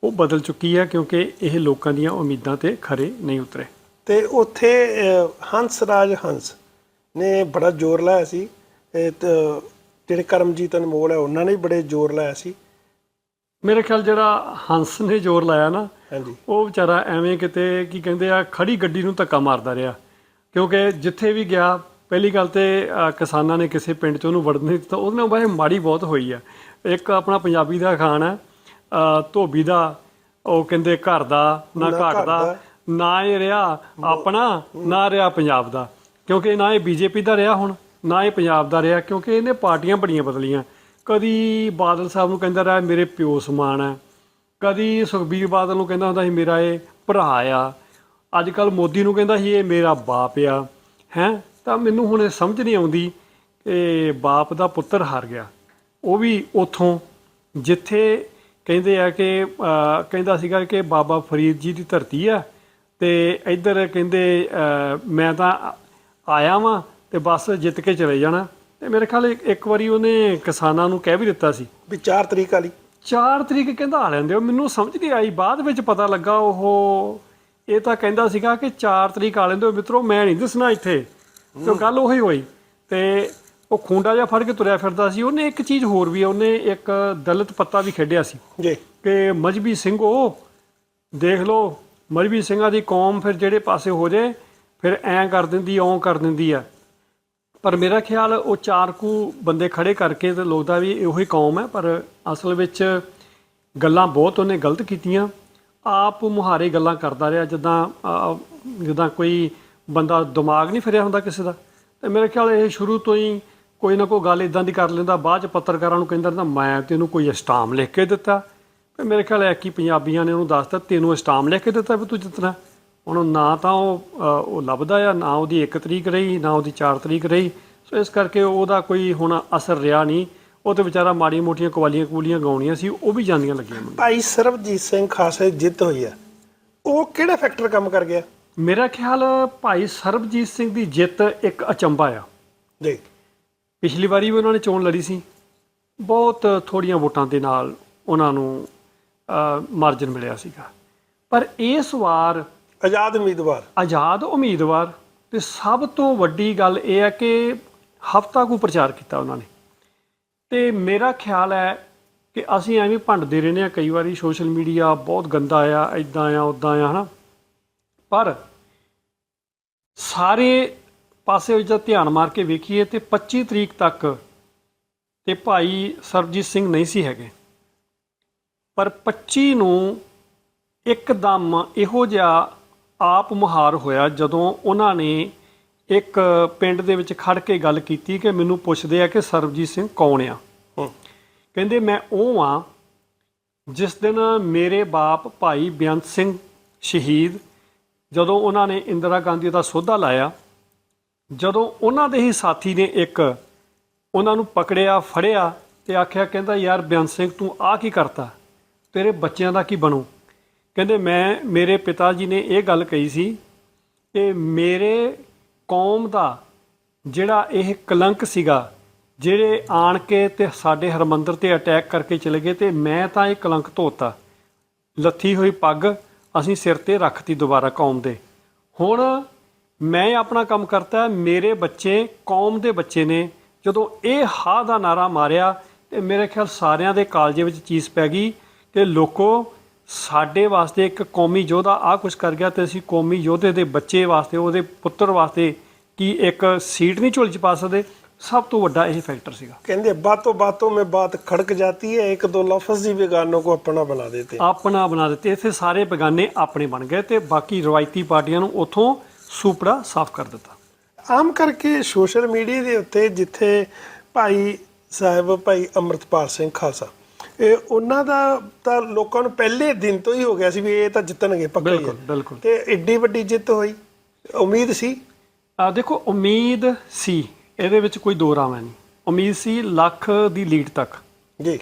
ਉਹ ਬਦਲ ਚੁੱਕੀ ਹੈ ਕਿਉਂਕਿ ਇਹ ਲੋਕਾਂ ਦੀਆਂ ਉਮੀਦਾਂ ਤੇ ਖਰੇ ਨਹੀਂ ਉਤਰੇ। ਤੇ ਉੱਥੇ ਹੰਸ ਰਾਜ ਹੰਸ ਨੇ ਬੜਾ ਜ਼ੋਰ ਲਾਇਆ ਸੀ। ਜਿਹੜੇ ਕਰਮਜੀਤ ਅਨਮੋਲ ਹੈ ਉਹਨਾਂ ਨੇ ਬੜੇ ਜ਼ੋਰ ਲਾਇਆ ਸੀ। ਮੇਰੇ ਖਿਆਲ ਜਿਹੜਾ ਹੰਸ ਨੇ ਜ਼ੋਰ ਲਾਇਆ ਨਾ ਉਹ ਵਿਚਾਰਾ ਐਵੇਂ ਕਿਤੇ ਕੀ ਕਹਿੰਦੇ ਆ ਖੜੀ ਗੱਡੀ ਨੂੰ ਧੱਕਾ ਮਾਰਦਾ ਰਿਹਾ। ਕਿਉਂਕਿ ਜਿੱਥੇ ਵੀ ਗਿਆ ਪਹਿਲੀ ਗੱਲ ਤੇ ਕਿਸਾਨਾਂ ਨੇ ਕਿਸੇ ਪਿੰਡ 'ਚ ਉਹਨੂੰ ਵੜਨ ਨਹੀਂ ਦਿੱਤਾ। ਉਹਦੇ ਨਾਲ ਬਾਰੇ ਮਾੜੀ ਬਹੁਤ ਹੋਈ ਆ। ਇੱਕ ਆਪਣਾ ਪੰਜਾਬੀ ਦਾ ਖਾਨ ਹੈ ਧੋਬੀ ਦਾ ਉਹ ਕਹਿੰਦੇ ਘਰ ਦਾ ਨਾ ਘਾਟ ਦਾ। ਨਾ ਇਹ ਰਿਹਾ ਆਪਣਾ ਨਾ ਰਿਹਾ ਪੰਜਾਬ ਦਾ। ਕਿਉਂਕਿ ਨਾ ਇਹ ਬੀਜੇਪੀ ਦਾ ਰਿਹਾ ਹੁਣ ਨਾ ਇਹ ਪੰਜਾਬ ਦਾ ਰਿਹਾ ਕਿਉਂਕਿ ਇਹਨੇ ਪਾਰਟੀਆਂ ਬੜੀਆਂ ਬਦਲੀਆਂ। ਕਦੀ ਬਾਦਲ ਸਾਹਿਬ ਨੂੰ ਕਹਿੰਦਾ ਰਿਹਾ ਮੇਰੇ ਪਿਓ ਸਮਾਨ ਹੈ। ਕਦੀ ਸੁਖਬੀਰ ਬਾਦਲ ਨੂੰ ਕਹਿੰਦਾ ਹੁੰਦਾ ਸੀ ਮੇਰਾ ਇਹ ਭਰਾ ਆ। ਅੱਜ ਕੱਲ ਮੋਦੀ ਨੂੰ ਕਹਿੰਦਾ ਸੀ ਇਹ ਮੇਰਾ ਬਾਪ ਆ। ਹੈ? ਤਾਂ ਮੈਨੂੰ ਹੁਣ ਇਹ ਸਮਝ ਨਹੀਂ ਆਉਂਦੀ ਕਿ ਬਾਪ ਦਾ ਪੁੱਤਰ ਹਾਰ ਗਿਆ। ਉਹ ਵੀ ਉਥੋਂ ਜਿੱਥੇ ਕਹਿੰਦੇ ਆ ਕਿ ਕਹਿੰਦਾ ਸੀਗਾ ਕਿ ਬਾਬਾ ਫਰੀਦ ਜੀ ਦੀ ਧਰਤੀ ਆ ਤੇ ਇੱਧਰ ਕਹਿੰਦੇ ਮੈਂ ਤਾਂ ਆਇਆ ਵਾਂ ਤੇ ਬਸ ਜਿੱਤ ਕੇ ਚਲੇ ਜਾਣਾ। ਤੇ ਮੇਰੇ ਖਿਆਲ ਇੱਕ- ਇੱਕ ਵਾਰੀ ਉਹਨੇ ਕਿਸਾਨਾਂ ਨੂੰ ਕਹਿ ਵੀ ਦਿੱਤਾ ਸੀ। ਵੀ 4 ਤਰੀਕ ਵਾਲੀ। 4 ਤਰੀਕ ਕਹਿੰਦਾ ਆ ਲੈਂਦੇ ਹੋ। ਮੈਨੂੰ ਸਮਝ ਨਹੀਂ ਆਈ ਬਾਅਦ ਵਿੱਚ ਪਤਾ ਲੱਗਾ ਉਹ ਇਹ ਤਾਂ ਕਹਿੰਦਾ ਸੀਗਾ ਕਿ 4 ਤਰੀਕ ਆ ਲੈਂਦੇ ਹੋ। ਮਿੱਤਰੋ ਮੈਂ ਨਹੀਂ ਦੱਸਣਾ ਇੱਥੇ। ਤੇ ਗੱਲ ਉਹੀ ਹੋਈ। ਤੇ ਉਹ ਖੁੰਡਾ ਜਿਹਾ ਫੜ ਕੇ ਤੁਰਿਆ ਫਿਰਦਾ ਸੀ। ਉਹਨੇ ਇੱਕ ਚੀਜ਼ ਹੋਰ ਵੀ ਉਹਨੇ ਇੱਕ ਦਲਿਤ ਪੱਤਾ ਵੀ ਖੇਡਿਆ ਸੀ। ਜੀ। ਕਿ ਮਜਬੀ ਸਿੰਘੋ ਦੇਖ ਲਓ ਮਜਬੀ ਸਿੰਘਾਂ ਦੀ ਕੌਮ ਫਿਰ ਜਿਹੜੇ ਪਾਸੇ ਹੋ ਜੇ ਫਿਰ ਐਂ ਕਰ ਦਿੰਦੀ ਓਂ ਕਰ ਦਿੰਦੀ ਆ। ਪਰ ਮੇਰਾ ਖਿਆਲ ਉਹ ਚਾਰ ਕੁ ਬੰਦੇ ਖੜੇ ਕਰਕੇ ਤੇ ਲੋਕਦਾ ਵੀ ਇਹੋ ਹੀ ਕੌਮ ਹੈ ਪਰ ਅਸਲ ਵਿੱਚ ਗੱਲਾਂ ਬਹੁਤ ਉਹਨੇ ਗਲਤ ਕੀਤੀਆਂ। ਆਪ ਮੁਹਾਰੇ ਗੱਲਾਂ ਕਰਦਾ ਰਿਹਾ ਜਿੱਦਾਂ ਜਿੱਦਾਂ ਕੋਈ ਬੰਦਾ ਦਿਮਾਗ ਨਹੀਂ ਫਿਰਿਆ ਹੁੰਦਾ ਕਿਸੇ ਦਾ। ਤੇ ਮੇਰੇ ਖਿਆਲ ਇਹ ਸ਼ੁਰੂ ਤੋਂ ਹੀ ਕੋਈ ਨਾ ਕੋਈ ਗੱਲ ਇਦਾਂ ਦੀ ਕਰ ਲੈਂਦਾ ਬਾਅਦ ਚ ਪੱਤਰਕਾਰਾਂ ਨੂੰ ਕਹਿੰਦਾ ਰਹਿੰਦਾ ਮੈਂ ਤੈਨੂੰ ਕੋਈ ਸਟਾਮ ਲਿਖ ਕੇ ਦਿੱਤਾ। ਤੇ ਮੇਰੇ ਖਿਆਲ ਹੈ ਕਿ ਪੰਜਾਬੀਆਂ ਨੇ ਉਹਨੂੰ ਦੱਸਤਾ ਤੈਨੂੰ ਸਟਾਮ ਲਿਖ ਕੇ ਦਿੱਤਾ ਵੀ ਤੂੰ ਜਿੱਤਣਾ ਹੁਣ ਨਾ ਤਾਂ ਉਹ ਉਹ ਲੱਭਦਾ ਆ ਨਾ ਉਹਦੀ 1 ਤਰੀਕ ਰਹੀ ਨਾ ਉਹਦੀ 4 ਤਰੀਕ ਰਹੀ। ਸੋ ਇਸ ਕਰਕੇ ਉਹਦਾ ਕੋਈ ਹੁਣ ਅਸਰ ਰਿਹਾ ਨਹੀਂ। ਉਹ ਤੇ ਵਿਚਾਰਾ ਮਾੜੀਆਂ ਮੋਟੀਆਂ ਕਵਾਲੀਆਂ ਕੂਲੀਆਂ ਗਾਉਣੀਆਂ ਸੀ ਉਹ ਵੀ ਜਾਂਦੀਆਂ ਲੱਗੀਆਂ ਭਾਈ ਸਰਬਜੀਤ ਸਿੰਘ ਖਾਸੇ ਜਿੱਤ ਹੋਈ ਆ। ਉਹ ਕਿਹੜਾ ਫੈਕਟਰ ਕੰਮ ਕਰ ਗਿਆ? ਮੇਰਾ ਖਿਆਲ ਭਾਈ ਸਰਬਜੀਤ ਸਿੰਘ ਦੀ ਜਿੱਤ ਇੱਕ ਅਚੰਭਾ ਆ। ਜੀ ਪਿਛਲੀ ਵਾਰੀ ਵੀ ਉਹਨਾਂ ਨੇ ਚੋਣ ਲੜੀ ਸੀ। ਬਹੁਤ ਥੋੜੀਆਂ ਵੋਟਾਂ ਦੇ ਨਾਲ ਉਹਨਾਂ ਨੂੰ ਮਾਰਜਨ ਮਿਲਿਆ ਸੀਗਾ। ਪਰ ਇਸ ਵਾਰ ਆਜ਼ਾਦ ਉਮੀਦਵਾਰ। ਆਜ਼ਾਦ ਉਮੀਦਵਾਰ ਤੇ ਸਭ ਤੋਂ ਵੱਡੀ ਗੱਲ ਇਹ ਹੈ ਕਿ ਹਫ਼ਤਾ ਕੁ ਪ੍ਰਚਾਰ ਕੀਤਾ ਉਹਨਾਂ ਨੇ। ਤੇ ਮੇਰਾ ਖਿਆਲ ਹੈ ਕਿ ਅਸੀਂ ਐਵੇਂ ਭੰਡਦੇ ਰਹਿੰਦੇ ਆ ਕਈ ਵਾਰੀ ਸੋਸ਼ਲ ਮੀਡੀਆ ਬਹੁਤ ਗੰਦਾ ਆ ਇਦਾਂ ਆ ਉਦਾਂ ਆ ਹਨਾ। ਪਰ ਸਾਰੇ ਪਾਸੇ ਵਿੱਚ ਧਿਆਨ ਮਾਰ ਕੇ ਵੇਖੀਏ ਤੇ 25 ਤਰੀਕ ਤੱਕ ਤੇ ਭਾਈ ਸਰਬਜੀਤ ਸਿੰਘ ਨਹੀਂ ਸੀ ਹੈਗੇ। ਪਰ 25 ਨੂੰ ਇੱਕਦਮ ਇਹੋ ਜਿਹਾ ਆਪ ਮੁਹਾਰ ਹੋਇਆ ਜਦੋਂ ਉਹਨਾਂ ਨੇ ਇੱਕ ਪਿੰਡ ਦੇ ਵਿੱਚ ਖੜ ਕੇ ਗੱਲ ਕੀਤੀ ਕਿ ਮੈਨੂੰ ਪੁੱਛਦੇ ਆ ਕਿ ਸਰਬਜੀਤ ਸਿੰਘ ਕੌਣ ਆ? ਕਹਿੰਦੇ ਮੈਂ ਉਹ ਆ ਜਿਸ ਦਿਨ ਮੇਰੇ ਬਾਪ ਭਾਈ ਬੇਅੰਤ ਸਿੰਘ ਸ਼ਹੀਦ ਜਦੋਂ ਉਹਨਾਂ ਨੇ ਇੰਦਰਾ ਗਾਂਧੀ ਦਾ ਸੋਧਾ ਲਾਇਆ ਜਦੋਂ ਉਹਨਾਂ ਦੇ ਹੀ ਸਾਥੀ ਨੇ ਇੱਕ ਉਹਨਾਂ ਨੂੰ ਪਕੜਿਆ, ਫੜਿਆ ਤੇ ਆਖਿਆ, ਕਹਿੰਦਾ, ਯਾਰ ਬੇਅੰਤ ਸਿੰਘ, ਤੂੰ ਆ ਕੀ ਕਰਤਾ? ਤੇਰੇ ਬੱਚਿਆਂ ਦਾ ਕੀ ਬਣੂ? ਕਹਿੰਦੇ, ਮੈਂ, ਮੇਰੇ ਪਿਤਾ ਜੀ ਨੇ ਇਹ ਗੱਲ ਕਹੀ ਸੀ ਕਿ ਮੇਰੇ ਕੌਮ ਦਾ ਜਿਹੜਾ ਇਹ ਕਲੰਕ ਸੀਗਾ, ਜਿਹੜੇ ਆਣ ਕੇ ਤੇ ਸਾਡੇ ਹਰਮੰਦਰ ਤੇ ਅਟੈਕ ਕਰਕੇ ਚਲੇ ਗਏ ਤੇ ਮੈਂ ਤਾਂ ਇਹ ਕਲੰਕ ਧੋਤਾ। ਲੱਥੀ ਹੋਈ ਪੱਗ ਅਸੀਂ ਸਿਰ ਤੇ ਰੱਖਤੀ ਦੁਬਾਰਾ ਕੌਮ ਦੇ। ਹੁਣ ਮੈਂ ਆਪਣਾ ਕੰਮ ਕਰਤਾ ਮੇਰੇ ਬੱਚੇ ਕੌਮ ਦੇ ਬੱਚੇ ਨੇ। ਜਦੋਂ ਇਹ ਹਾ ਦਾ ਨਾਰਾ ਮਾਰਿਆ ਤੇ ਮੇਰੇ ਖਿਆਲ ਸਾਰਿਆਂ ਦੇ ਕਾਲਜੇ ਵਿੱਚ ਚੀਜ਼ ਪੈ ਗਈ ਕਿ ਲੋਕੋ ਸਾਡੇ ਵਾਸਤੇ ਇੱਕ ਕੌਮੀ ਯੋਧਾ ਆ ਕੁਝ ਕਰ ਗਿਆ ਤੇ ਅਸੀਂ ਕੌਮੀ ਯੋਧੇ ਦੇ ਬੱਚੇ ਵਾਸਤੇ ਉਹਦੇ ਪੁੱਤਰ ਵਾਸਤੇ ਕੀ ਇੱਕ ਸੀਟ ਨਹੀਂ ਝੁਲਚ ਪਾ ਸਕਦੇ? ਸਭ ਤੋਂ ਵੱਡਾ ਇਹ ਫੈਕਟਰ ਸੀਗਾ। ਕਹਿੰਦੇ ਬਾਤੋਂ ਬਾਤੋਂ ਮੇ ਬਾਤ ਖੜਕ ਜਾਂਦੀ ਹੈ ਇੱਕ ਦੋ ਲਫ਼ਜ਼ ਦੀ ਬੇਗਾਨੋਂ ਕੋ ਆਪਣਾ ਬਣਾ ਦਿੱਤੇ। ਆਪਣਾ ਬਣਾ ਦਿੱਤੇ ਇਥੇ ਸਾਰੇ ਬੇਗਾਨੇ ਆਪਣੇ ਬਣ ਗਏ ਤੇ ਬਾਕੀ ਰਵਾਇਤੀ ਪਾਰਟੀਆਂ ਨੂੰ ਉਥੋਂ ਸੂਪੜਾ ਸਾਫ਼ ਕਰ ਦਿੱਤਾ। ਆਮ ਕਰਕੇ ਸੋਸ਼ਲ ਮੀਡੀਆ ਦੇ ਉੱਤੇ ਜਿੱਥੇ ਭਾਈ ਸਾਹਿਬ ਭਾਈ ਅਮਰਤਪਾਲ ਸਿੰਘ ਖਾਲਸਾ ਇਹ ਉਹਨਾਂ ਦਾ ਤਾਂ ਲੋਕਾਂ ਨੂੰ ਪਹਿਲੇ ਦਿਨ ਤੋਂ ਹੀ ਹੋ ਗਿਆ ਸੀ ਵੀ ਇਹ ਤਾਂ ਜਿੱਤਣਗੇ ਪੱਕਾ ਬਿਲਕੁਲ ਬਿਲਕੁਲ। ਤੇ ਏਡੀ ਵੱਡੀ ਜਿੱਤ ਹੋਈ। ਉਮੀਦ ਸੀ? ਆ ਦੇਖੋ ਉਮੀਦ ਸੀ ਇਹਦੇ ਵਿੱਚ ਕੋਈ ਦੋ ਰਾਵਾਂ ਨਹੀਂ। ਉਮੀਦ ਸੀ ਲੱਖ ਦੀ ਲੀਡ ਤੱਕ। ਜੀ।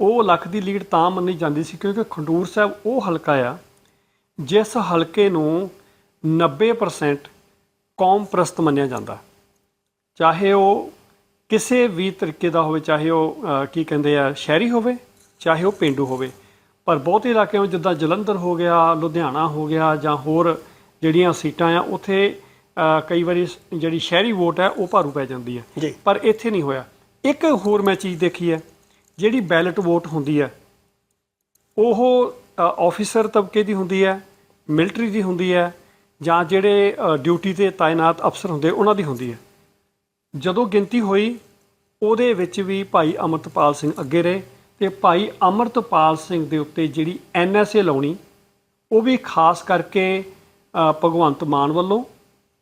ਉਹ ਲੱਖ ਦੀ ਲੀਡ ਤਾਂ ਮੰਨੀ ਜਾਂਦੀ ਸੀ ਕਿਉਂਕਿ ਖੰਡੂਰ ਸਾਹਿਬ ਉਹ ਹਲਕਾ ਆ ਜਿਸ ਹਲਕੇ ਨੂੰ 90% ਕੌਮ ਪ੍ਰਸਤ ਮੰਨਿਆ ਜਾਂਦਾ। ਚਾਹੇ ਉਹ ਕਿਸੇ ਵੀ ਤਰੀਕੇ ਦਾ ਹੋਵੇ ਚਾਹੇ ਉਹ ਕੀ ਕਹਿੰਦੇ ਆ ਸ਼ਹਿਰੀ ਹੋਵੇ ਚਾਹੇ ਉਹ ਪਿੰਡੂ ਹੋਵੇ। ਪਰ ਬਹੁਤੇ ਇਲਾਕਿਆਂ ਵਿੱਚ ਜਿੱਦਾਂ ਜਲੰਧਰ ਹੋ ਗਿਆ ਲੁਧਿਆਣਾ ਹੋ ਗਿਆ ਜਾਂ ਹੋਰ ਜਿਹੜੀਆਂ ਸੀਟਾਂ ਆ ਉੱਥੇ ਕਈ ਵਾਰੀ ਜਿਹੜੀ ਸ਼ਹਿਰੀ ਵੋਟ ਹੈ ਉਹ ਭਾਰੂ ਪੈ ਜਾਂਦੀ ਹੈ। ਪਰ ਇੱਥੇ ਨਹੀਂ ਹੋਇਆ। ਇੱਕ ਹੋਰ ਮੈਂ ਚੀਜ਼ ਦੇਖੀ ਹੈ ਜਿਹੜੀ ਬੈਲਟ ਵੋਟ ਹੁੰਦੀ ਹੈ ਉਹ ਆਫੀਸਰ ਤਬਕੇ ਦੀ ਹੁੰਦੀ ਹੈ ਮਿਲਟਰੀ ਦੀ ਹੁੰਦੀ ਹੈ ਜਾਂ ਜਿਹੜੇ ਡਿਊਟੀ ਤੇ ਤਾਇਨਾਤ ਅਫਸਰ ਹੁੰਦੇ ਉਹਨਾਂ ਦੀ ਹੁੰਦੀ ਹੈ। ਜਦੋਂ ਗਿਣਤੀ ਹੋਈ ਉਹਦੇ ਵਿੱਚ ਵੀ ਭਾਈ ਅਮਰਤਪਾਲ ਸਿੰਘ ਅੱਗੇ ਰਹੇ ਤੇ ਭਾਈ ਅਮਰਤਪਾਲ ਸਿੰਘ ਦੇ ਉੱਤੇ ਜਿਹੜੀ ਐਨਐਸਏ ਲਾਉਣੀ ਉਹ ਵੀ ਖਾਸ ਕਰਕੇ ਭਗਵੰਤ ਮਾਨ ਵੱਲੋਂ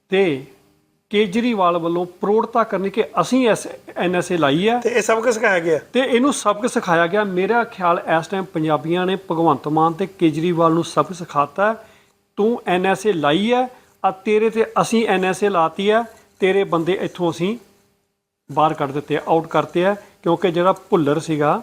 ਤੇ ਕੇਜਰੀਵਾਲ ਵੱਲੋਂ ਪ੍ਰੋੜਤਾ ਕਰਨੀ ਕਿ ਅਸੀਂ ਐਸ ਐਨਐਸਏ ਲਾਈ ਹੈ। ਤੇ ਇਹ ਸਭ ਕੁਝ ਸਿਖਾਇਆ ਗਿਆ? ਤੇ ਇਹਨੂੰ ਸਬਕ ਸਿਖਾਇਆ ਗਿਆ। ਮੇਰਾ ਖਿਆਲ ਇਸ ਟਾਈਮ ਪੰਜਾਬੀਆਂ ਨੇ ਭਗਵੰਤ ਮਾਨ ਤੇ ਕੇਜਰੀਵਾਲ ਨੂੰ ਸਬਕ ਸਿਖਾਤਾ। ਤੂੰ ਐਨਐਸਏ ਲਾਈ ਹੈ ਆ ਤੇਰੇ ਤੇ ਅਸੀਂ ਐਨਐਸਏ ਲਾਤੀ ਹੈ ਤੇਰੇ ਬੰਦੇ ਇੱਥੋਂ ਅਸੀਂ ਬਾਹਰ ਕੱਢ ਦਿੱਤੇ ਆ ਆਊਟ ਕਰਤੇ ਆ ਕਿਉਂਕਿ ਜਿਹੜਾ ਭੁੱਲਰ ਸੀਗਾ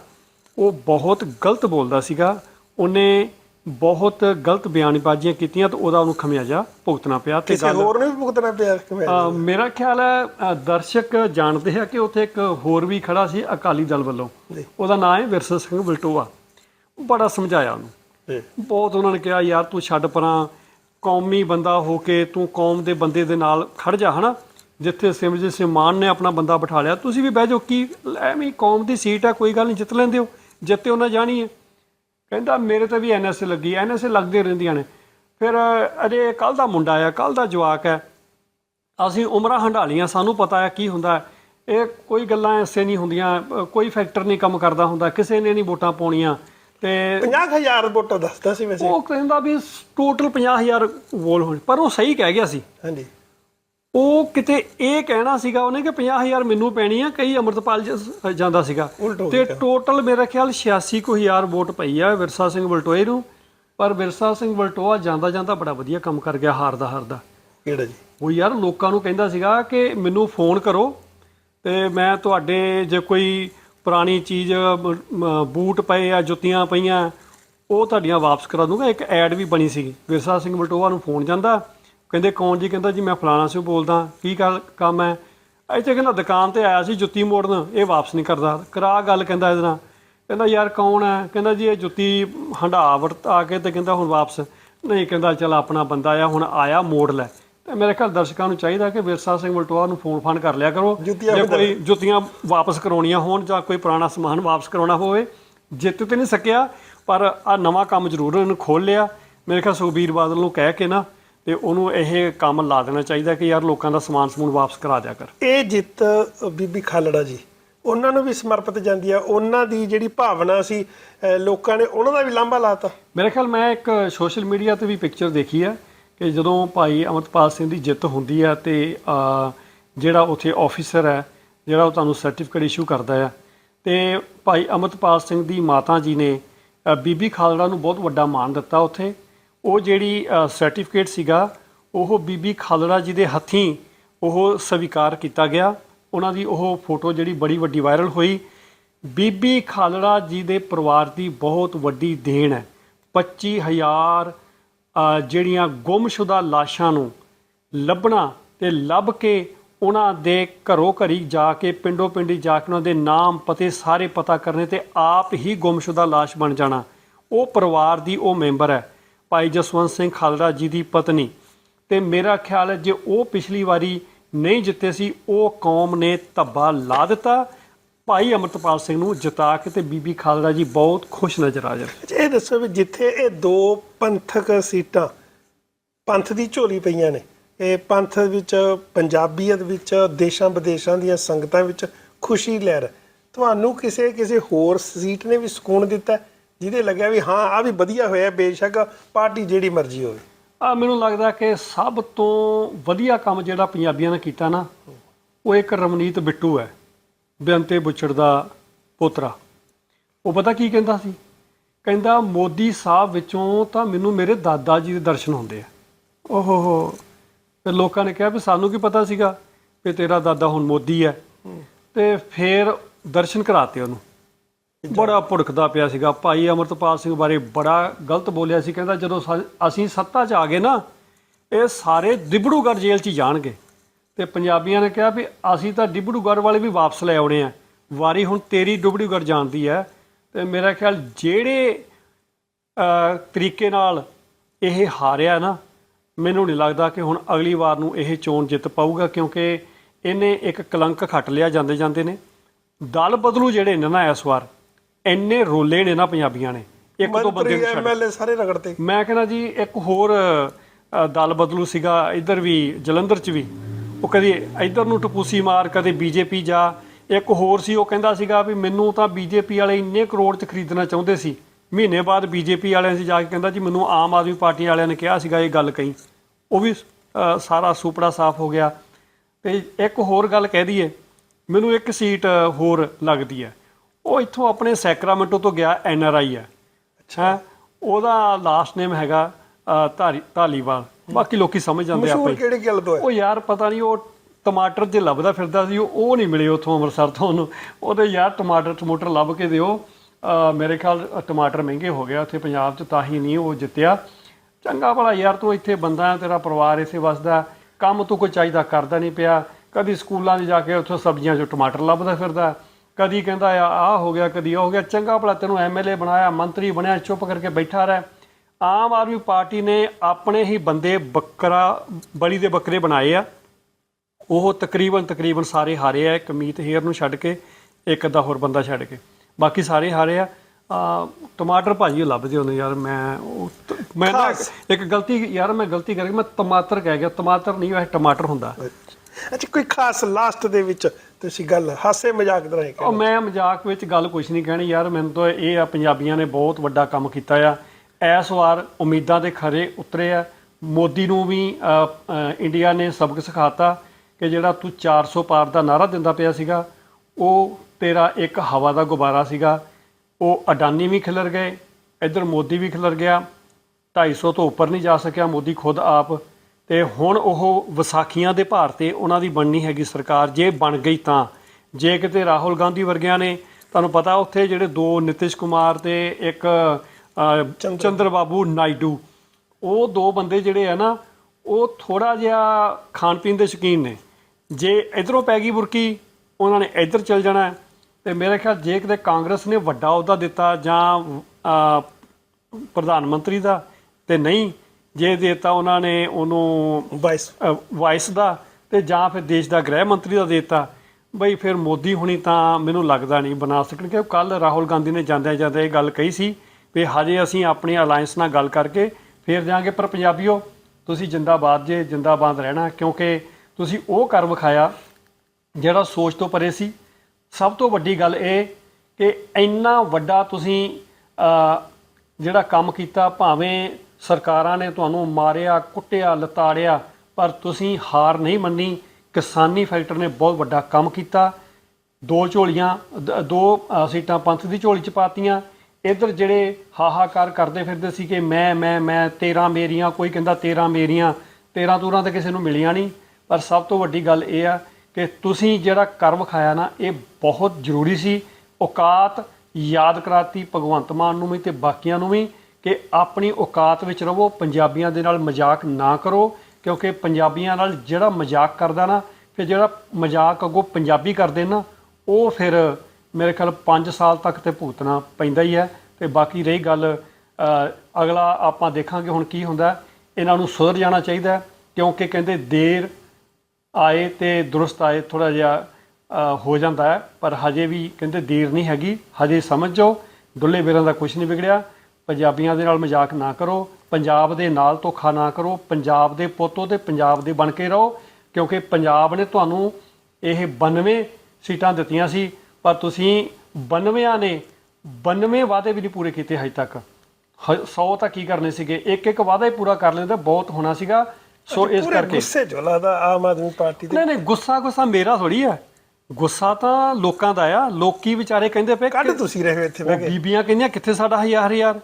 ਉਹ ਬਹੁਤ ਗਲਤ ਬੋਲਦਾ ਸੀਗਾ ਉਹਨੇ ਬਹੁਤ ਗਲਤ ਬਿਆਨਬਾਜ਼ੀਆਂ ਕੀਤੀਆਂ ਤੇ ਉਹਦਾ ਉਹਨੂੰ ਖਮਿਆਜਾ ਭੁਗਤਣਾ ਪਿਆ ਤੇ ਕਿਸੇ ਗੱਲ ਹੋਰ ਨੂੰ ਵੀ ਭੁਗਤਣਾ ਪਿਆ ਅ, ਮੇਰਾ ਖਿਆਲ ਹੈ ਦਰਸ਼ਕ ਜਾਣਦੇ ਆ ਕਿ ਉੱਥੇ ਇੱਕ ਹੋਰ ਵੀ ਖੜਾ ਸੀ ਅਕਾਲੀ ਦਲ ਵੱਲੋਂ। ਉਹਦਾ ਨਾਮ ਹੈ ਵਿਰਸਾ ਸਿੰਘ ਬਲਟੋਆ ਬੜਾ ਸਮਝਾਇਆ ਉਹਨੂੰ। ਬਹੁਤ ਉਹਨਾਂ ਨੇ ਕਿਹਾ ਯਾਰ ਤੂੰ ਛੱਡ ਪਰਾਂ ਕੌਮੀ ਬੰਦਾ ਹੋ ਕੇ ਤੂੰ ਕੌਮ ਦੇ ਬੰਦੇ ਦੇ ਨਾਲ ਖੜ ਜਾ, ਹਨਾ? ਜਿੱਥੇ ਸਿਮਰਜੀਤ ਸਿੰਘ ਮਾਨ ਨੇ ਆਪਣਾ ਬੰਦਾ ਬਿਠਾ ਲਿਆ, ਤੁਸੀਂ ਵੀ ਬਹਿ ਜਾਓ, ਕੀ ਐਵੇਂ ਕੌਮ ਦੀ ਸੀਟ ਹੈ ਕੋਈ ਗੱਲ ਨਹੀਂ, ਜਿੱਤ ਲੈਂਦੇ ਹੋ, ਜਿੱਤੇ ਉਹਨਾਂ ਜਾਣੀ ਹੈ। ਕਹਿੰਦਾ, ਮੇਰੇ ਤੇ ਵੀ ਐਨਐਸਏ ਲੱਗੀ ਐਨਐਸਏ ਲੱਗਦੇ ਰਹਿੰਦੀਆਂ ਨੇ। ਫਿਰ ਅਜੇ ਕੱਲ ਦਾ ਮੁੰਡਾ ਆ ਕੱਲ ਦਾ ਜਵਾਕ ਹੈ। ਅਸੀਂ ਉਮਰਾਂ ਹੰਡਾਲੀਆਂ ਸਾਨੂੰ ਪਤਾ ਹੈ ਕੀ ਹੁੰਦਾ ਇਹ ਕੋਈ ਗੱਲਾਂ ਐਸੇ ਨਹੀਂ ਹੁੰਦੀਆਂ ਕੋਈ ਫੈਕਟਰ ਨਹੀਂ ਕੰਮ ਕਰਦਾ ਹੁੰਦਾ, ਕਿਸੇ ਨੇ ਨਹੀਂ ਵੋਟਾਂ ਪਾਉਣੀਆਂ। ਤੇ 50000 ਵੋਟਾਂ ਦੱਸਦਾ ਸੀ ਵੈਸੇ। ਉਹ ਕਹਿੰਦਾ ਵੀ ਟੋਟਲ 50000 ਵੋਲ ਹੋਣ। ਪਰ ਉਹ ਸਹੀ ਕਹਿ ਗਿਆ ਸੀ। ਹਾਂਜੀ। ਉਹ ਕਿਤੇ ਇਹ ਕਹਿਣਾ ਸੀਗਾ ਉਹਨੇ ਕਿ 50000 ਮੈਨੂੰ ਪੈਣੀ ਆ ਕਈ ਅਮਰਤਪਾਲ ਜਾਂਦਾ ਸੀਗਾ। ਤੇ। ਟੋਟਲ ਮੇਰਾ ਖਿਆਲ 86 ਕੁ ਹਜ਼ਾਰ ਵੋਟ ਪਈ ਆ ਵਿਰਸਾ ਸਿੰਘ ਬਲਟੋਏ ਨੂੰ। ਪਰ ਵਿਰਸਾ ਸਿੰਘ ਬਲਟੋਆ ਜਾਂਦਾ ਜਾਂਦਾ ਬੜਾ ਵਧੀਆ ਕੰਮ ਕਰ ਗਿਆ ਹਾਰਦਾ ਹਾਰਦਾ ਕਿਹੜਾ ਜੀ? ਉਹ ਯਾਰ ਲੋਕਾਂ ਨੂੰ ਕਹਿੰਦਾ ਸੀਗਾ ਕਿ ਮੈਨੂੰ ਫੋਨ ਕਰੋ ਤੇ ਮੈਂ ਤੁਹਾਡੇ ਜੇ ਕੋਈ ਪੁਰਾਣੀ ਚੀਜ਼ ਬੂਟ ਪਏ ਆ, ਜੁੱਤੀਆਂ ਪਈਆਂ, ਉਹ ਤੁਹਾਡੀਆਂ ਵਾਪਸ ਕਰਾ ਦੂੰਗਾ। ਇੱਕ ਐਡ ਵੀ ਬਣੀ ਸੀਗੀ। ਵਿਰਸਾ ਸਿੰਘ ਬਲਟੋਆ ਨੂੰ ਫੋਨ ਜਾਂਦਾ। ਕਹਿੰਦੇ, ਕੌਣ ਜੀ? ਕਹਿੰਦਾ, ਜੀ, ਮੈਂ ਫਲਾਣਾ ਸਿੰਘ ਬੋਲਦਾ, ਕੀ ਗੱਲ, ਕੰਮ ਹੈ? ਇੱਥੇ ਕਹਿੰਦਾ, ਦੁਕਾਨ ਤੇ ਆਇਆ ਸੀ, ਜੁੱਤੀ ਮੋੜਨ, ਇਹ ਵਾਪਸ ਨਹੀਂ ਕਰਦਾ। ਕਰਾ ਗੱਲ ਕਹਿੰਦਾ ਇਹਦੇ ਨਾਲ। ਕਹਿੰਦਾ, ਯਾਰ, ਕੌਣ ਹੈ? ਕਹਿੰਦਾ, ਜੀ, ਇਹ ਜੁੱਤੀ ਹੰਡਾ ਆ ਕੇ ਤੇ ਕਹਿੰਦਾ, ਹੁਣ ਵਾਪਸ। ਨਹੀਂ, ਕਹਿੰਦਾ, ਚਲ, ਆਪਣਾ ਬੰਦਾ ਆ ਹੁਣ ਆਇਆ, ਮੋੜ ਲੈ। ਤੇ ਮੇਰੇ ਖਿਆਲ ਦਰਸ਼ਕਾਂ ਨੂੰ ਚਾਹੀਦਾ ਕਿ ਵਿਰਸਾ ਸਿੰਘ ਬਲਟੋਆ ਨੂੰ ਫੋਨ ਫਾਨ ਕਰ ਲਿਆ ਕਰੋ। ਜੁੱਤੀਆਂ ਜੇ ਕੋਈ ਜੁੱਤੀਆਂ ਵਾਪਸ ਕਰਾਉਣੀਆਂ ਹੋਣ ਜਾਂ ਕੋਈ ਪੁਰਾਣਾ ਸਮਾਨ ਵਾਪਸ ਕਰਾਉਣਾ ਹੋਵੇ ਜਿੱਤ ਤੇ ਨਹੀਂ ਸਕਿਆ ਪਰ ਆ ਨਵਾਂ ਕੰਮ ਜ਼ਰੂਰ ਉਹਨੂੰ ਖੋਲ ਲਿਆ। ਮੇਰੇ ਖਿਆਲ ਸੁਖਬੀਰ ਬਾਦਲ ਨੂੰ ਕਹਿ ਕੇ ਨਾ ਤੇ ਉਹਨੂੰ ਇਹ ਕੰਮ ਲਾ ਦੇਣਾ ਚਾਹੀਦਾ ਕਿ ਯਾਰ ਲੋਕਾਂ ਦਾ ਸਮਾਨ ਸਮੂਨ ਵਾਪਸ ਕਰਾ ਦਿਆ ਕਰ। ਇਹ ਜਿੱਤ ਬੀਬੀ ਖਾਲੜਾ ਜੀ ਉਹਨਾਂ ਨੂੰ ਵੀ ਸਮਰਪਿਤ ਜਾਂਦੀ ਆ। ਉਹਨਾਂ ਦੀ ਜਿਹੜੀ ਭਾਵਨਾ ਸੀ ਲੋਕਾਂ ਨੇ ਉਹਨਾਂ ਦਾ ਵੀ ਲਾਂਭਾ ਲਾਤਾ। ਮੇਰੇ ਖਿਆਲ ਮੈਂ ਇੱਕ ਸੋਸ਼ਲ ਮੀਡੀਆ ਤੇ ਵੀ ਪਿਕਚਰ ਦੇਖੀ ਹੈ ਕਿ ਜਦੋਂ ਭਾਈ ਅਮਰਪਾਲ ਸਿੰਘ ਦੀ ਜਿੱਤ ਹੁੰਦੀ ਹੈ ਤੇ ਜਿਹੜਾ ਉੱਥੇ ਆਫੀਸਰ ਹੈ ਜਿਹੜਾ ਉਹ ਤੁਹਾਨੂੰ ਸਰਟੀਫਿਕੇਟ ਇਸ਼ੂ ਕਰਦਾ ਆ। ਤੇ ਭਾਈ ਅਮਰਪਾਲ ਸਿੰਘ ਦੀ ਮਾਤਾ ਜੀ ਨੇ ਬੀਬੀ ਖਾਲੜਾ ਨੂੰ ਬਹੁਤ ਵੱਡਾ ਮਾਣ ਦਿੱਤਾ ਉੱਥੇ। ਉਹ ਜਿਹੜੀ ਸਰਟੀਫਿਕੇਟ ਸੀਗਾ ਉਹ ਬੀਬੀ ਖਾਲੜਾ ਜੀ ਦੇ ਹੱਥੀਂ ਉਹ ਸਵੀਕਾਰ ਕੀਤਾ ਗਿਆ। ਉਹਨਾਂ ਦੀ ਉਹ ਫੋਟੋ ਜਿਹੜੀ ਬੜੀ ਵੱਡੀ ਵਾਇਰਲ ਹੋਈ। ਬੀਬੀ ਖਾਲੜਾ ਜੀ ਦੇ ਪਰਿਵਾਰ ਦੀ ਬਹੁਤ ਵੱਡੀ ਦੇਣ ਹੈ। 25000 ਅ, ਜਿਹੜੀਆਂ ਗੁੰਮਸ਼ੁਦਾ ਲਾਸ਼ਾਂ ਨੂੰ ਲੱਭਣਾ ਤੇ ਲੱਭ ਕੇ ਉਹਨਾਂ ਦੇ ਘਰੋਂ ਘਰੀ ਜਾ ਕੇ, ਪਿੰਡੋ ਪਿੰਡੀ ਜਾ ਕੇ ਉਹਨਾਂ ਦੇ ਨਾਮ ਪਤੇ ਸਾਰੇ ਪਤਾ ਕਰਨੇ ਤੇ ਆਪ ਹੀ ਗੁੰਮਸ਼ੁਦਾ ਲਾਸ਼ ਬਣ ਜਾਣਾ। ਉਹ ਪਰਿਵਾਰ ਦੀ ਉਹ ਮੈਂਬਰ ਹੈ, ਭਾਈ ਜਸਵੰਤ ਸਿੰਘ ਖਾਲੜਾ ਜੀ ਦੀ ਪਤਨੀ। ਤੇ ਮੇਰਾ ਖਿਆਲ ਹੈ ਜੇ ਉਹ ਪਿਛਲੀ ਵਾਰੀ ਨਹੀਂ ਜਿੱਤੇ ਸੀ, ਉਹ ਕੌਮ ਨੇ ਧੱਬਾ ਲਾ ਦਿੱਤਾ ਭਾਈ ਅਮਰਤਪਾਲ ਸਿੰਘ ਨੂੰ ਜਿਤਾ ਕੇ ਤੇ ਬੀਬੀ ਖਾਲੜਾ ਜੀ ਬਹੁਤ ਖੁਸ਼ ਨਜ਼ਰ ਆ ਅੱਛਾ, ਇਹ ਦੱਸੋ ਵੀ ਜਿੱਥੇ ਇਹ ਦੋ ਪੰਥਕ ਸੀਟਾਂ ਪੰਥ ਦੀ ਝੋਲੀ ਪਈਆਂ ਨੇ ਇਹ ਪੰਥ ਵਿੱਚ ਪੰਜਾਬੀਅਤ ਵਿੱਚ ਦੇਸ਼ਾਂ ਵਿਦੇਸ਼ਾਂ ਦੀਆਂ ਸੰਗਤਾਂ ਵਿੱਚ ਖੁਸ਼ੀ ਲਹਿਰ ਤੁਹਾਨੂੰ ਕਿਸੇ ਕਿਸੇ ਹੋਰ ਸੀਟ ਨੇ ਵੀ ਸਕੂਨ ਦਿੱਤਾ ਜਿਹਦੇ ਲੱਗਿਆ ਵੀ ਹਾਂ ਆ ਵੀ ਵਧੀਆ ਹੋਇਆ ਬੇਸ਼ੱਕ ਪਾਰਟੀ ਜਿਹੜੀ ਮਰਜ਼ੀ ਹੋਵੇ। ਆ ਮੈਨੂੰ ਲੱਗਦਾ ਕਿ ਸਭ ਤੋਂ ਵਧੀਆ ਕੰਮ ਜਿਹੜਾ ਪੰਜਾਬੀਆਂ ਨੇ ਕੀਤਾ ਨਾ ਉਹ ਇੱਕ ਰਮਨੀਤ ਬਿੱਟੂ ਹੈ। ਬੇਅੰਤੇ ਬੁੱਚੜ ਦਾ ਪੋਤਰਾ। ਉਹ ਪਤਾ ਕੀ ਕਹਿੰਦਾ ਸੀ? ਕਹਿੰਦਾ ਮੋਦੀ ਸਾਹਿਬ ਵਿੱਚੋਂ ਤਾਂ ਮੈਨੂੰ ਮੇਰੇ ਦਾਦਾ ਜੀ ਦੇ ਦਰਸ਼ਨ ਹੁੰਦੇ ਆ। ਓਹੋ ਹੋ। ਫਿਰ ਲੋਕਾਂ ਨੇ ਕਿਹਾ ਵੀ ਸਾਨੂੰ ਕੀ ਪਤਾ ਸੀਗਾ ਵੀ ਤੇਰਾ ਦਾਦਾ ਹੁਣ ਮੋਦੀ ਹੈ। ਤੇ ਫਿਰ ਦਰਸ਼ਨ ਕਰਾਤੇ ਉਹਨੂੰ। ਬੜਾ ਭੁੜਕਦਾ ਪਿਆ ਸੀਗਾ। ਭਾਈ ਅਮਰਤਪਾਲ ਸਿੰਘ ਬਾਰੇ ਬੜਾ ਗਲਤ ਬੋਲਿਆ ਸੀ। ਕਹਿੰਦਾ ਜਦੋਂ ਅਸੀਂ ਸੱਤਾ 'ਚ ਆ ਗਏ ਨਾ ਇਹ ਸਾਰੇ ਡਿਬੜੂਗੜ੍ਹ ਜੇਲ੍ਹ 'ਚ ਜਾਣਗੇ। ਤੇ ਪੰਜਾਬੀਆਂ ਨੇ ਕਿਹਾ ਵੀ ਅਸੀਂ ਤਾਂ ਡਿਬੜੂਗੜ੍ਹ ਵਾਲੇ ਵੀ ਵਾਪਸ ਲੈ ਆਉਣੇ ਆ। ਵਾਰੀ ਹੁਣ ਤੇਰੀ ਡਿਬੜੂਗੜ੍ਹ ਜਾਂਦੀ ਹੈ ਤੇ ਮੇਰਾ ਖਿਆਲ ਜਿਹੜੇ ਤਰੀਕੇ ਨਾਲ ਇਹ ਹਾਰਿਆ ਨਾ ਮੈਨੂੰ ਨਹੀਂ ਲੱਗਦਾ ਕਿ ਹੁਣ ਅਗਲੀ ਵਾਰ ਨੂੰ ਇਹ ਚੋਣ ਜਿੱਤ ਪਾਊਗਾ ਕਿਉਂਕਿ ਇਹਨੇ ਇੱਕ ਕਲੰਕ ਖੱਟ ਲਿਆ ਜਾਂਦੇ ਜਾਂਦੇ ਨੇ। ਦਲ ਬਦਲੂ ਜਿਹੜੇ ਨੇ ਨਾ ਇਸ ਵਾਰ ਇੰਨੇ ਰੋਲੇ ਨੇ ਨਾ ਪੰਜਾਬੀਆਂ ਨੇ। ਇੱਕ ਦੋ ਬੰਦੇ ਨੂੰ ਐਮਐਲਏ ਸਾਰੇ ਰਗੜਤੇ ਮੈਂ ਕਹਿੰਦਾ ਜੀ ਇੱਕ ਹੋਰ ਦਲ ਬਦਲੂ ਸੀਗਾ ਇੱਧਰ ਵੀ ਜਲੰਧਰ 'ਚ ਵੀ। ਉਹ ਕਦੀ ਇੱਧਰ ਨੂੰ ਟਪੂਸੀ ਮਾਰ ਕਦੇ ਬੀਜੇਪੀ ਜਾ। ਇੱਕ ਹੋਰ ਸੀ ਉਹ ਕਹਿੰਦਾ ਸੀਗਾ ਵੀ ਮੈਨੂੰ ਤਾਂ ਬੀਜੇਪੀ ਵਾਲੇ ਇੰਨੇ ਕਰੋੜ 'ਚ ਖਰੀਦਣਾ ਚਾਹੁੰਦੇ ਸੀ। ਮਹੀਨੇ ਬਾਅਦ ਬੀਜੇਪੀ ਵਾਲਿਆਂ 'ਚ ਜਾ ਕੇ ਕਹਿੰਦਾ ਜੀ ਮੈਨੂੰ ਆਮ ਆਦਮੀ ਪਾਰਟੀ ਵਾਲਿਆਂ ਨੇ ਕਿਹਾ ਸੀਗਾ ਇਹ ਗੱਲ ਕਹੀ। ਉਹ ਵੀ ਸਾਰਾ ਸੁਪੜਾ ਸਾਫ਼ ਹੋ ਗਿਆ। ਤੇ ਇੱਕ ਹੋਰ ਗੱਲ ਕਹਿ ਦਈਏ ਮੈਨੂੰ ਇੱਕ ਸੀਟ ਹੋਰ ਲੱਗਦੀ ਹੈ। ਉਹ ਇੱਥੋਂ ਆਪਣੇ ਸੈਕਰਾਮੈਂਟੋ ਤੋਂ ਗਿਆ ਐਨ ਆਰ ਆਈ ਹੈ। ਅੱਛਾ। ਉਹਦਾ ਲਾਸਟ ਨੇਮ ਹੈਗਾ ਧਾਰੀ ਧਾਲੀਵਾਲ। ਬਾਕੀ ਲੋਕੀ ਸਮਝ ਜਾਂਦੇ ਆਪੇ ਮਸ਼ਹੂਰ। ਕਿਹੜੀ ਗੱਲ ਤੋਂ ਹੈ? ਉਹ ਯਾਰ ਪਤਾ ਨਹੀਂ ਉਹ ਟਮਾਟਰ ਜੇ ਲੱਭਦਾ ਫਿਰਦਾ ਸੀ ਉਹ ਨਹੀਂ ਮਿਲੇ ਉੱਥੋਂ ਅੰਮ੍ਰਿਤਸਰ ਤੋਂ ਉਹਨੂੰ। ਉਹਦੇ ਯਾਰ ਟਮਾਟਰ ਟਮੂਟਰ ਲੱਭ ਕੇ ਦਿਓ। ਮੇਰੇ ਖਿਆਲ ਟਮਾਟਰ ਮਹਿੰਗੇ ਹੋ ਗਿਆ ਉੱਥੇ ਪੰਜਾਬ 'ਚ ਤਾਂ ਹੀ ਨਹੀਂ ਉਹ ਜਿੱਤਿਆ। ਚੰਗਾ ਭਲਾ ਯਾਰ ਤੂੰ ਇੱਥੇ ਬੰਦਾ ਹੈ ਤੇਰਾ ਪਰਿਵਾਰ ਇੱਥੇ ਵਸਦਾ ਕੰਮ ਤੂੰ ਕੋਈ ਚਾਹੀਦਾ ਕਰਦਾ ਨਹੀਂ ਪਿਆ। ਕਦੀ ਸਕੂਲਾਂ 'ਚ ਜਾ ਕੇ ਉੱਥੋਂ ਸਬਜ਼ੀਆਂ 'ਚੋਂ ਟਮਾਟਰ ਲੱਭਦਾ ਫਿਰਦਾ ਕਦੀ ਕਹਿੰਦਾ ਆ ਆਹ ਹੋ ਗਿਆ ਕਦੀ ਉਹ ਹੋ ਗਿਆ। ਚੰਗਾ ਭਲਾ ਤੈਨੂੰ ਐਮਐਲਏ ਬਣਾਇਆ ਮੰਤਰੀ ਬਣਿਆ ਚੁੱਪ ਕਰਕੇ ਬੈਠਾ ਰਹਿ। ਆਮ ਆਦਮੀ ਪਾਰਟੀ ਨੇ ਆਪਣੇ ਹੀ ਬੰਦੇ ਬੱਕਰਾ ਬਲੀ ਦੇ ਬੱਕਰੇ ਬਣਾਏ ਆ। ਉਹ ਤਕਰੀਬਨ ਤਕਰੀਬਨ ਸਾਰੇ ਹਾਰੇ ਆ। ਇੱਕ ਮੀਤ ਹੇਅਰ ਨੂੰ ਛੱਡ ਕੇ ਇੱਕ ਅੱਧਾ ਹੋਰ ਬੰਦਾ ਛੱਡ ਕੇ। ਬਾਕੀ ਸਾਰੇ ਹਾਰੇ ਆ। ਆ ਟਮਾਟਰ ਭਾਜੀ ਉਹ ਲੱਭਦੇ ਹੁੰਦੇ ਯਾਰ ਮੈਂ ਮੈਂ ਨਾ। ਇੱਕ ਗਲਤੀ ਯਾਰ ਮੈਂ ਗਲਤੀ ਕਰ ਗਈ ਮੈਂ ਟਮਾਟਰ ਕਹਿ ਗਿਆ। ਟਮਾਟਰ ਨਹੀਂ ਵੈਸੇ ਟਮਾਟਰ ਹੁੰਦਾ। ਅੱਛਾ। ਕੋਈ ਖਾਸ ਲਾਸਟ ਦੇ ਵਿੱਚ ਤੁਸੀਂ ਗੱਲ ਹਾਸੇ ਮਜ਼ਾਕ ਦਾ ਉਹ ਮੈਂ ਮਜ਼ਾਕ ਵਿੱਚ ਗੱਲ ਕੁਝ ਨਹੀਂ ਕਹਿਣੀ ਯਾਰ। ਮੈਨੂੰ ਤਾਂ ਇਹ ਆ ਪੰਜਾਬੀਆਂ ਨੇ ਬਹੁਤ ਵੱਡਾ ਕੰਮ ਕੀਤਾ ਆ। ਇਸ ਵਾਰ ਉਮੀਦਾਂ ਦੇ ਖਰੇ ਉਤਰੇ ਆ। ਮੋਦੀ ਨੂੰ ਵੀ ਇੰਡੀਆ ਨੇ ਸਬਕ ਸਿਖਾਤਾ ਕਿ ਜਿਹੜਾ ਤੂੰ 400 ਪਾਰ ਦਾ ਨਾਰਾ ਦਿੰਦਾ ਪਿਆ ਸੀਗਾ, ਉਹ ਤੇਰਾ ਇੱਕ ਹਵਾ ਦਾ ਗੁਬਾਰਾ ਸੀਗਾ। ਉਹ ਅਡਾਨੀ ਵੀ ਖਿਲਰ ਗਏ, ਇੱਧਰ ਮੋਦੀ ਵੀ ਖਿਲਰ ਗਿਆ। 250 ਤੋਂ ਉੱਪਰ ਨਹੀਂ ਜਾ ਸਕਿਆ ਮੋਦੀ ਖੁਦ ਆਪ। ਤੇ ਹੁਣ ਉਹ ਵਿਸਾਖੀਆਂ ਦੇ ਭਾਰ ਤੇ ਉਹਨਾਂ ਦੀ ਬਣਨੀ ਹੈਗੀ ਸਰਕਾਰ। ਜੇ ਬਣ ਗਈ ਤਾਂ, ਜੇ ਕਿਤੇ ਰਾਹੁਲ ਗਾਂਧੀ ਵਰਗਿਆਂ ਨੇ, ਤੁਹਾਨੂੰ ਪਤਾ ਉੱਥੇ ਜਿਹੜੇ ਦੋ ਨਿਤਿਸ਼ ਕੁਮਾਰ ਤੇ ਇੱਕ ਚੰਦਰ ਬਾਬੂ ਨਾਇਡੂ। ਉਹ ਦੋ ਬੰਦੇ ਜਿਹੜੇ ਆ ਨਾ ਉਹ ਥੋੜਾ ਜਿਹਾ ਖਾਣ ਪੀਣ ਦੇ ਸ਼ੌਕੀਨ ਨੇ। ਜੇ ਇਧਰੋਂ ਪੈ ਗਈ ਬੁਰਕੀ ਉਹਨਾਂ ਨੇ ਇੱਧਰ ਚਲ ਜਾਣਾ। ਤੇ ਮੇਰੇ ਖਿਆਲ ਜੇ ਕਿਤੇ ਕਾਂਗਰਸ ਨੇ ਵੱਡਾ ਅਹੁਦਾ ਦਿੱਤਾ ਜਾਂ ਪ੍ਰਧਾਨ ਮੰਤਰੀ ਦਾ ਤੇ ਨਹੀਂ ਜੇ ਦੇਤਾ ਉਹਨਾਂ ਨੇ ਉਹਨੂੰ ਵਾਇਸ ਵਾਇਸ ਦਾ ਤੇ ਜਾਂ ਫਿਰ ਦੇਸ਼ ਦਾ ਗ੍ਰਹਿ ਮੰਤਰੀ ਦਾ ਦੇਤਾ। ਬਈ ਫਿਰ ਮੋਦੀ ਹੁਣੀ ਤਾਂ ਮੈਨੂੰ ਲੱਗਦਾ ਨਹੀਂ ਬਣਾ ਸਕਣਗੇ। ਕੱਲ ਰਾਹੁਲ ਗਾਂਧੀ ਨੇ ਜਾਂਦਿਆਂ ਜਾਂਦਿਆਂ ਇਹ ਗੱਲ ਕਹੀ ਸੀ ਵੀ ਹਜੇ ਅਸੀਂ ਆਪਣੇ ਅਲਾਈਅੰਸ ਨਾਲ ਗੱਲ ਕਰਕੇ ਫੇਰ ਜਾਾਂਗੇ ਪਰ ਪੰਜਾਬੀਓ, ਤੁਸੀਂ ਜਿੰਦਾਬਾਦ ਜੇ, ਜਿੰਦਾਬਾਦ ਰਹਿਣਾ, ਕਿਉਂਕਿ ਤੁਸੀਂ ਉਹ ਕਰ ਵਿਖਾਇਆ ਜਿਹੜਾ ਸੋਚ ਤੋਂ ਪਰੇ ਸੀ। ਸਭ ਤੋਂ ਵੱਡੀ ਗੱਲ ਇਹ ਕਿ ਇੰਨਾ ਵੱਡਾ ਤੁਸੀਂ ਜਿਹੜਾ ਕੰਮ ਕੀਤਾ, ਭਾਵੇਂ ਸਰਕਾਰਾਂ ਨੇ ਤੁਹਾਨੂੰ ਮਾਰਿਆ, ਕੁੱਟਿਆ, ਲਤਾੜਿਆ, ਪਰ ਤੁਸੀਂ ਹਾਰ ਨਹੀਂ ਮੰਨੀ। ਕਿਸਾਨੀ ਫੈਕਟਰ ਨੇ ਬਹੁਤ ਵੱਡਾ ਕੰਮ ਕੀਤਾ। ਦੋ ਝੋਲੀਆਂ, ਦੋ ਸੀਟਾਂ ਪੰਥ ਦੀ ਝੋਲੀ ਚ ਪਾਤੀਆਂ। ਇਧਰ ਜਿਹੜੇ ਹਾਹਾਕਾਰ ਕਰਦੇ ਫਿਰਦੇ ਸੀ ਕਿ ਮੈਂ ਮੈਂ ਮੈਂ 13 ਮੇਰੀਆਂ, ਕੋਈ ਕਹਿੰਦਾ 13 ਮੇਰੀਆਂ 13 ਤੂਰਾਂ ਤਾਂ ਕਿਸੇ ਨੂੰ ਮਿਲੀਆਂ ਨਹੀਂ। ਪਰ ਸਭ ਤੋਂ ਵੱਡੀ ਗੱਲ ਇਹ ਆ ਕਿ ਤੁਸੀਂ ਜਿਹੜਾ ਕਰ ਵਿਖਾਇਆ ਨਾ, ਇਹ ਬਹੁਤ ਜ਼ਰੂਰੀ ਸੀ। ਔਕਾਤ ਯਾਦ ਕਰਾਤੀ ਭਗਵੰਤ ਮਾਨ ਨੂੰ ਵੀ ਤੇ ਬਾਕੀਆਂ ਨੂੰ ਵੀ ਕਿ ਆਪਣੀ ਔਕਾਤ ਵਿੱਚ ਰਹੋ, ਪੰਜਾਬੀਆਂ ਦੇ ਨਾਲ ਮਜ਼ਾਕ ਨਾ ਕਰੋ, ਕਿਉਂਕਿ ਪੰਜਾਬੀਆਂ ਨਾਲ ਜਿਹੜਾ ਮਜ਼ਾਕ ਕਰਦਾ ਨਾ, ਫਿਰ ਜਿਹੜਾ ਮਜ਼ਾਕ ਅੱਗੋਂ ਪੰਜਾਬੀ ਕਰਦੇ ਨਾ, ਉਹ ਫਿਰ ਮੇਰੇ ਖਿਆਲ 5 ਸਾਲ ਤੱਕ ਤੇ ਭੁਗਤਣਾ ਪੈਂਦਾ ਹੀ ਹੈ ਤੇ ਬਾਕੀ ਰਹੀ ਗੱਲ ਅਗਲਾ ਆਪਾਂ ਦੇਖਾਂਗੇ ਹੁਣ ਕੀ ਹੁੰਦਾ। ਇਹਨਾਂ ਨੂੰ ਸੁਧਰ ਜਾਣਾ ਚਾਹੀਦਾ ਕਿਉਂਕਿ ਕਹਿੰਦੇ ਦੇਰ ਆਏ ਤੇ ਦੁਰਸਤ ਆਏ ਥੋੜਾ ਜਿਹਾ ਹੋ ਜਾਂਦਾ ਹੈ। ਪਰ ਹਜੇ ਵੀ ਕਹਿੰਦੇ ਦੇਰ ਨਹੀਂ ਹੈਗੀ। ਹਜੇ ਸਮਝ ਜਾਓ ਦੁੱਲੇ ਬੇਰਾਂ ਦਾ ਕੁਝ ਨਹੀਂ ਵਿਗੜਿਆ। ਪੰਜਾਬੀਆਂ ਦੇ ਨਾਲ ਮਜ਼ਾਕ ਨਾ ਕਰੋ। ਪੰਜਾਬ ਦੇ ਨਾਲ ਧੋਖਾ ਨਾ ਕਰੋ। ਪੰਜਾਬ ਦੇ ਪੁੱਤੋ ਤੇ ਪੰਜਾਬ ਦੇ ਬਣ ਕੇ ਰਹੋ। ਕਿਉਂਕਿ ਪੰਜਾਬ ਨੇ ਤੁਹਾਨੂੰ ਇਹ 92 ਸੀਟਾਂ ਦਿੱਤੀਆਂ ਸੀ। ਪਰ ਤੁਸੀਂ 92 ਨੇ 92 ਵਾਅਦੇ ਵੀ ਨਹੀਂ ਪੂਰੇ ਕੀਤੇ ਹਜੇ ਤੱਕ। 100 ਤਾਂ ਕੀ ਕਰਨੇ ਸੀਗੇ? ਇੱਕ ਇੱਕ ਵਾਅਦਾ ਹੀ ਪੂਰਾ ਕਰ ਲੈਂਦਾ ਬਹੁਤ ਹੋਣਾ ਸੀਗਾ। ਸੋ ਇਸ ਕਰਕੇ ਗੁੱਸੇ ਝੋਲਾ ਦਾ ਆਮ ਆਦਮੀ ਪਾਰਟੀ ਦੇ ਨਹੀਂ ਨਹੀਂ ਗੁੱਸਾ ਗੁੱਸਾ ਮੇਰਾ ਥੋੜੀ ਆ ਗੁੱਸਾ ਤਾਂ ਲੋਕਾਂ ਦਾ ਆ। ਲੋਕੀ ਵਿਚਾਰੇ ਕਹਿੰਦੇ ਪਏ ਕੱਢ ਤੁਸੀਂ ਰਹੇ ਹੋ ਇੱਥੇ ਬਹਿ ਕੇ। ਬੀਬੀਆਂ ਕਹਿੰਦੀਆਂ ਕਿੱਥੇ ਸਾਡਾ ਹਜ਼ਾਰ ਹਜ਼ਾਰ?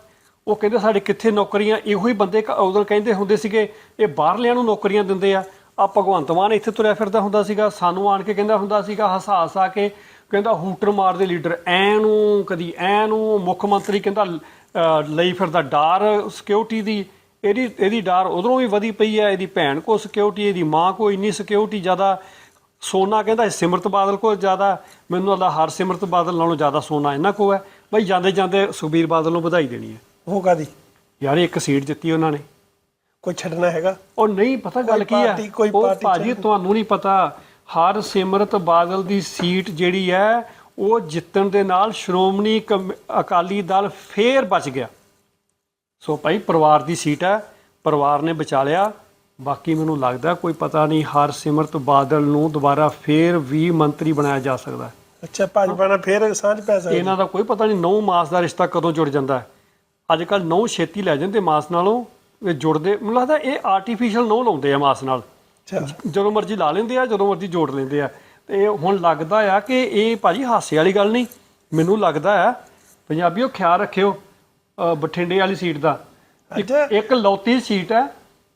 ਉਹ ਕਹਿੰਦੇ ਸਾਡੇ ਕਿੱਥੇ ਨੌਕਰੀਆਂ? ਇਹੋ ਹੀ ਬੰਦੇ ਉਦੋਂ ਕਹਿੰਦੇ ਹੁੰਦੇ ਸੀਗੇ ਇਹ ਬਾਹਰਲਿਆਂ ਨੂੰ ਨੌਕਰੀਆਂ ਦਿੰਦੇ ਆ। ਆ ਭਗਵੰਤ ਮਾਨ ਇੱਥੇ ਤੁਰਿਆ ਫਿਰਦਾ ਹੁੰਦਾ ਸੀਗਾ। ਸਾਨੂੰ ਆਣ ਕੇ ਕਹਿੰਦਾ ਹੁੰਦਾ ਸੀਗਾ ਹਸਾ ਹਸਾ ਕੇ ਕਹਿੰਦਾ ਹੂਟਰ ਮਾਰਦੇ ਲੀਡਰ ਐ ਨੂੰ ਕਦੀ ਐ ਨੂੰ ਮੁੱਖ ਮੰਤਰੀ ਕਹਿੰਦਾ ਲਈ ਫਿਰਦਾ ਡਾਰ ਸਿਕਿਉਰਿਟੀ ਦੀ। ਇਹਦੀ ਇਹਦੀ ਡਾਰ ਉਧਰੋਂ ਵੀ ਵਧੀ ਪਈ ਹੈ ਇਹਦੀ ਭੈਣ ਕੋ ਸਿਕਿਉਰਿਟੀ ਇਹਦੀ ਮਾਂ ਕੋ ਇੰਨੀ ਸਿਕਿਉਰਿਟੀ ਜ਼ਿਆਦਾ। ਸੋਨਾ ਕਹਿੰਦਾ ਸਿਮਰਤ ਬਾਦਲ ਕੋਲ ਜ਼ਿਆਦਾ ਮੈਨੂੰ ਲੱਗਦਾ ਹਰ ਸਿਮਰਤ ਬਾਦਲ ਨਾਲੋਂ ਜ਼ਿਆਦਾ ਸੋਨਾ ਇਹਨਾਂ ਕੋ ਹੈ। ਬਈ ਜਾਂਦੇ ਜਾਂਦੇ ਸੁਖਬੀਰ ਬਾਦਲ ਨੂੰ ਵਧਾਈ ਦੇਣੀ ਹੈ। ਉਹ ਕਾਦੀ ਯਾਰ ਇੱਕ ਸੀਟ ਦਿੱਤੀ ਉਹਨਾਂ ਨੇ। ਕੋਈ ਛੱਡਣਾ ਹੈਗਾ? ਉਹ ਨਹੀਂ ਪਤਾ ਗੱਲ ਕੀ ਹੈ? ਕੋਈ ਉਹ ਪਾਰਟੀ ਭਾਜੀ ਤੁਹਾਨੂੰ ਨਹੀਂ ਪਤਾ। ਹਰ ਸਿਮਰਤ ਬਾਦਲ ਦੀ ਸੀਟ ਜਿਹੜੀ ਹੈ ਉਹ ਜਿੱਤਣ ਦੇ ਨਾਲ ਸ਼੍ਰੋਮਣੀ ਅਕਾਲੀ ਦਲ ਫੇਰ ਬਚ ਗਿਆ। ਸੋ ਭਾਈ ਪਰਿਵਾਰ ਦੀ ਸੀਟ ਹੈ ਪਰਿਵਾਰ ਨੇ ਬਚਾ ਲਿਆ। ਬਾਕੀ ਮੈਨੂੰ ਲੱਗਦਾ ਕੋਈ ਪਤਾ ਨਹੀਂ ਹਰ ਸਿਮਰਤ ਬਾਦਲ ਨੂੰ ਦੁਬਾਰਾ ਫੇਰ ਵੀ ਮੰਤਰੀ ਬਣਾਇਆ ਜਾ ਸਕਦਾ ਹੈ। ਅੱਛਾ ਭਾਜਪਾ ਨਾਲ ਫੇਰ ਸਾਂਝ ਪੈ ਸਕਦੀ ਇਹਨਾਂ ਦਾ ਕੋਈ ਪਤਾ ਨਹੀਂ ਨੌ ਮਾਸ ਦਾ ਰਿਸ਼ਤਾ ਕਦੋਂ ਜੁੜ ਜਾਂਦਾ ਹੈ। ਅੱਜ ਕੱਲ ਨੌ ਛੇਤੀ ਲੈ ਜਾਂਦੇ ਮਾਸ ਨਾਲੋਂ ਇਹ ਜੁੜਦੇ ਮੈਨੂੰ ਲੱਗਦਾ ਇਹ ਆਰਟੀਫੀਸ਼ੀਅਲ ਨੌ ਲਾਉਂਦੇ ਆ ਮਾਸ ਨਾਲ। ਜਦੋਂ ਮਰਜ਼ੀ ਲਾ ਲੈਂਦੇ ਆ ਜਦੋਂ ਮਰਜ਼ੀ ਜੋੜ ਲੈਂਦੇ ਆ। ਤੇ ਹੁਣ ਲੱਗਦਾ ਆ ਕਿ ਇਹ ਭਾਜੀ ਹਾਸੇ ਵਾਲੀ ਗੱਲ ਨਹੀਂ। ਮੈਨੂੰ ਲੱਗਦਾ ਆ ਪੰਜਾਬੀਓ ਖਿਆਲ ਰੱਖਿਓ ਅ, ਬਠਿੰਡੇ ਵਾਲੀ ਸੀਟ ਦਾ। ਇੱਕ- ਅੱਛਾ। ਇੱਕ ਲੌਤੀ ਸੀਟ ਹੈ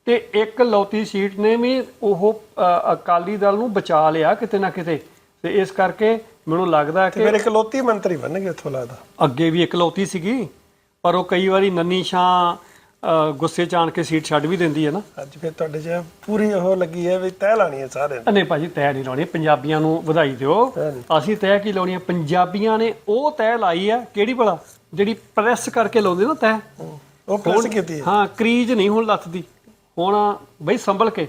ਤੇ ਇੱਕ ਲੌਤੀ ਸੀਟ ਨੇ ਵੀ ਉਹ ਅ, ਅਕਾਲੀ ਦਲ ਨੂੰ ਬਚਾ ਲਿਆ ਕਿਤੇ ਨਾ ਕਿਤੇ। ਤੇ ਇਸ ਕਰਕੇ ਮੈਨੂੰ ਲੱਗਦਾ ਕਿ ਫਿਰ ਇਕਲੌਤੀ ਮੰਤਰੀ ਬਣਨਗੇ ਉੱਥੋਂ ਲੱਗਦਾ। ਅੱਗੇ ਵੀ ਇਕਲੌਤੀ ਸੀਗੀ ਪਰ ਉਹ ਕਈ ਵਾਰੀ ਨੰਨੀ ਛਾਂ ਗੁੱਸੇ ਚ ਆਣ ਕੇ ਸੀਟ ਛੱਡ ਵੀ ਦਿੰਦੀ ਹੈ ਨਾ। ਅੱਜ ਫਿਰ ਤੁਹਾਡੇ 'ਚ ਪੂਰੀ ਉਹ ਲੱਗੀ ਹੈ ਵੀ ਤਹਿ ਲਾਣੀ ਹੈ ਸਾਰਿਆਂ ਨੇ। ਨਹੀਂ ਭਾਜੀ ਤੈਅ ਨਹੀਂ ਲਾਉਣੀ ਪੰਜਾਬੀਆਂ ਨੂੰ ਵਧਾਈ ਦਿਓ। ਤੈਅ ਨਹੀਂ। ਅਸੀਂ ਤੈਅ ਕੀ ਲਾਉਣੀ ਹੈ? ਪੰਜਾਬੀਆਂ ਨੇ ਉਹ ਤੈਅ ਲਾਈ ਹੈ ਕਿਹੜੀ ਭਲਾ? ਜਿਹੜੀ ਪ੍ਰੈਸ ਕਰਕੇ ਲਾਉਂਦੇ ਨਾ ਤੈਅ ਉਹ ਪ੍ਰੈਸ ਕੀਤੀ ਹੈ। ਹਾਂ ਕਰੀਜ ਨਹੀਂ ਹੁਣ ਲੱਥਦੀ ਹੁਣ ਬਈ ਸੰਭਲ ਕੇ।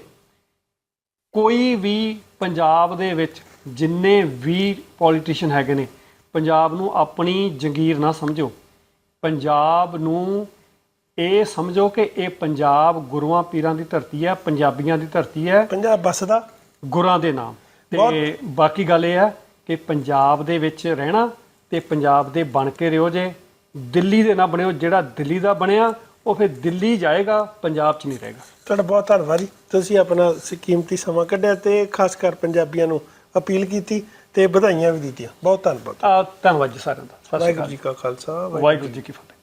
ਕੋਈ ਵੀ ਪੰਜਾਬ ਦੇ ਵਿੱਚ ਜਿੰਨੇ ਵੀ ਪੋਲੀਟੀਸ਼ੀਅਨ ਹੈਗੇ ਨੇ ਪੰਜਾਬ ਨੂੰ ਆਪਣੀ ਜੰਗੀਰ ਨਾ ਸਮਝੋ। ਪੰਜਾਬ ਨੂੰ ਇਹ ਸਮਝੋ ਕਿ ਇਹ ਪੰਜਾਬ ਗੁਰੂਆਂ ਪੀਰਾਂ ਦੀ ਧਰਤੀ ਹੈ ਪੰਜਾਬੀਆਂ ਦੀ ਧਰਤੀ ਹੈ। ਪੰਜਾਬ ਬਸਦਾ ਗੁਰਾਂ ਦੇ ਨਾਮ। ਤੇ ਬਾਕੀ ਗੱਲ ਇਹ ਹੈ ਕਿ ਪੰਜਾਬ ਦੇ ਵਿੱਚ ਰਹਿਣਾ ਤੇ ਪੰਜਾਬ ਦੇ ਬਣ ਕੇ ਰਿਓ ਜੇ। ਦਿੱਲੀ ਦੇ ਨਾ ਬਣਿਓ ਜਿਹੜਾ ਦਿੱਲੀ ਦਾ ਬਣਿਆ ਉਹ ਫਿਰ ਦਿੱਲੀ ਜਾਏਗਾ ਪੰਜਾਬ 'ਚ ਨਹੀਂ ਰਹੇਗਾ। ਤੁਹਾਡਾ ਬਹੁਤ ਧੰਨਵਾਦ ਜੀ। ਤੁਸੀਂ ਆਪਣਾ ਕੀਮਤੀ ਸਮਾਂ ਕੱਢਿਆ ਤੇ ਖਾਸ ਕਰ ਪੰਜਾਬੀਆਂ ਨੂੰ ਅਪੀਲ ਕੀਤੀ ਤੇ ਵਧਾਈਆਂ ਵੀ ਦਿੱਤੀਆਂ। ਬਹੁਤ ਧੰਨਵਾਦ। ਧੰਨਵਾਦ ਜੀ ਸਾਰਿਆਂ ਦਾ। ਵਾਹਿਗੁਰੂ ਜੀ ਕਾ ਖਾਲਸਾ ਵਾਹਿਗੁਰੂ ਜੀ ਕੀ ਫਤਿਹ।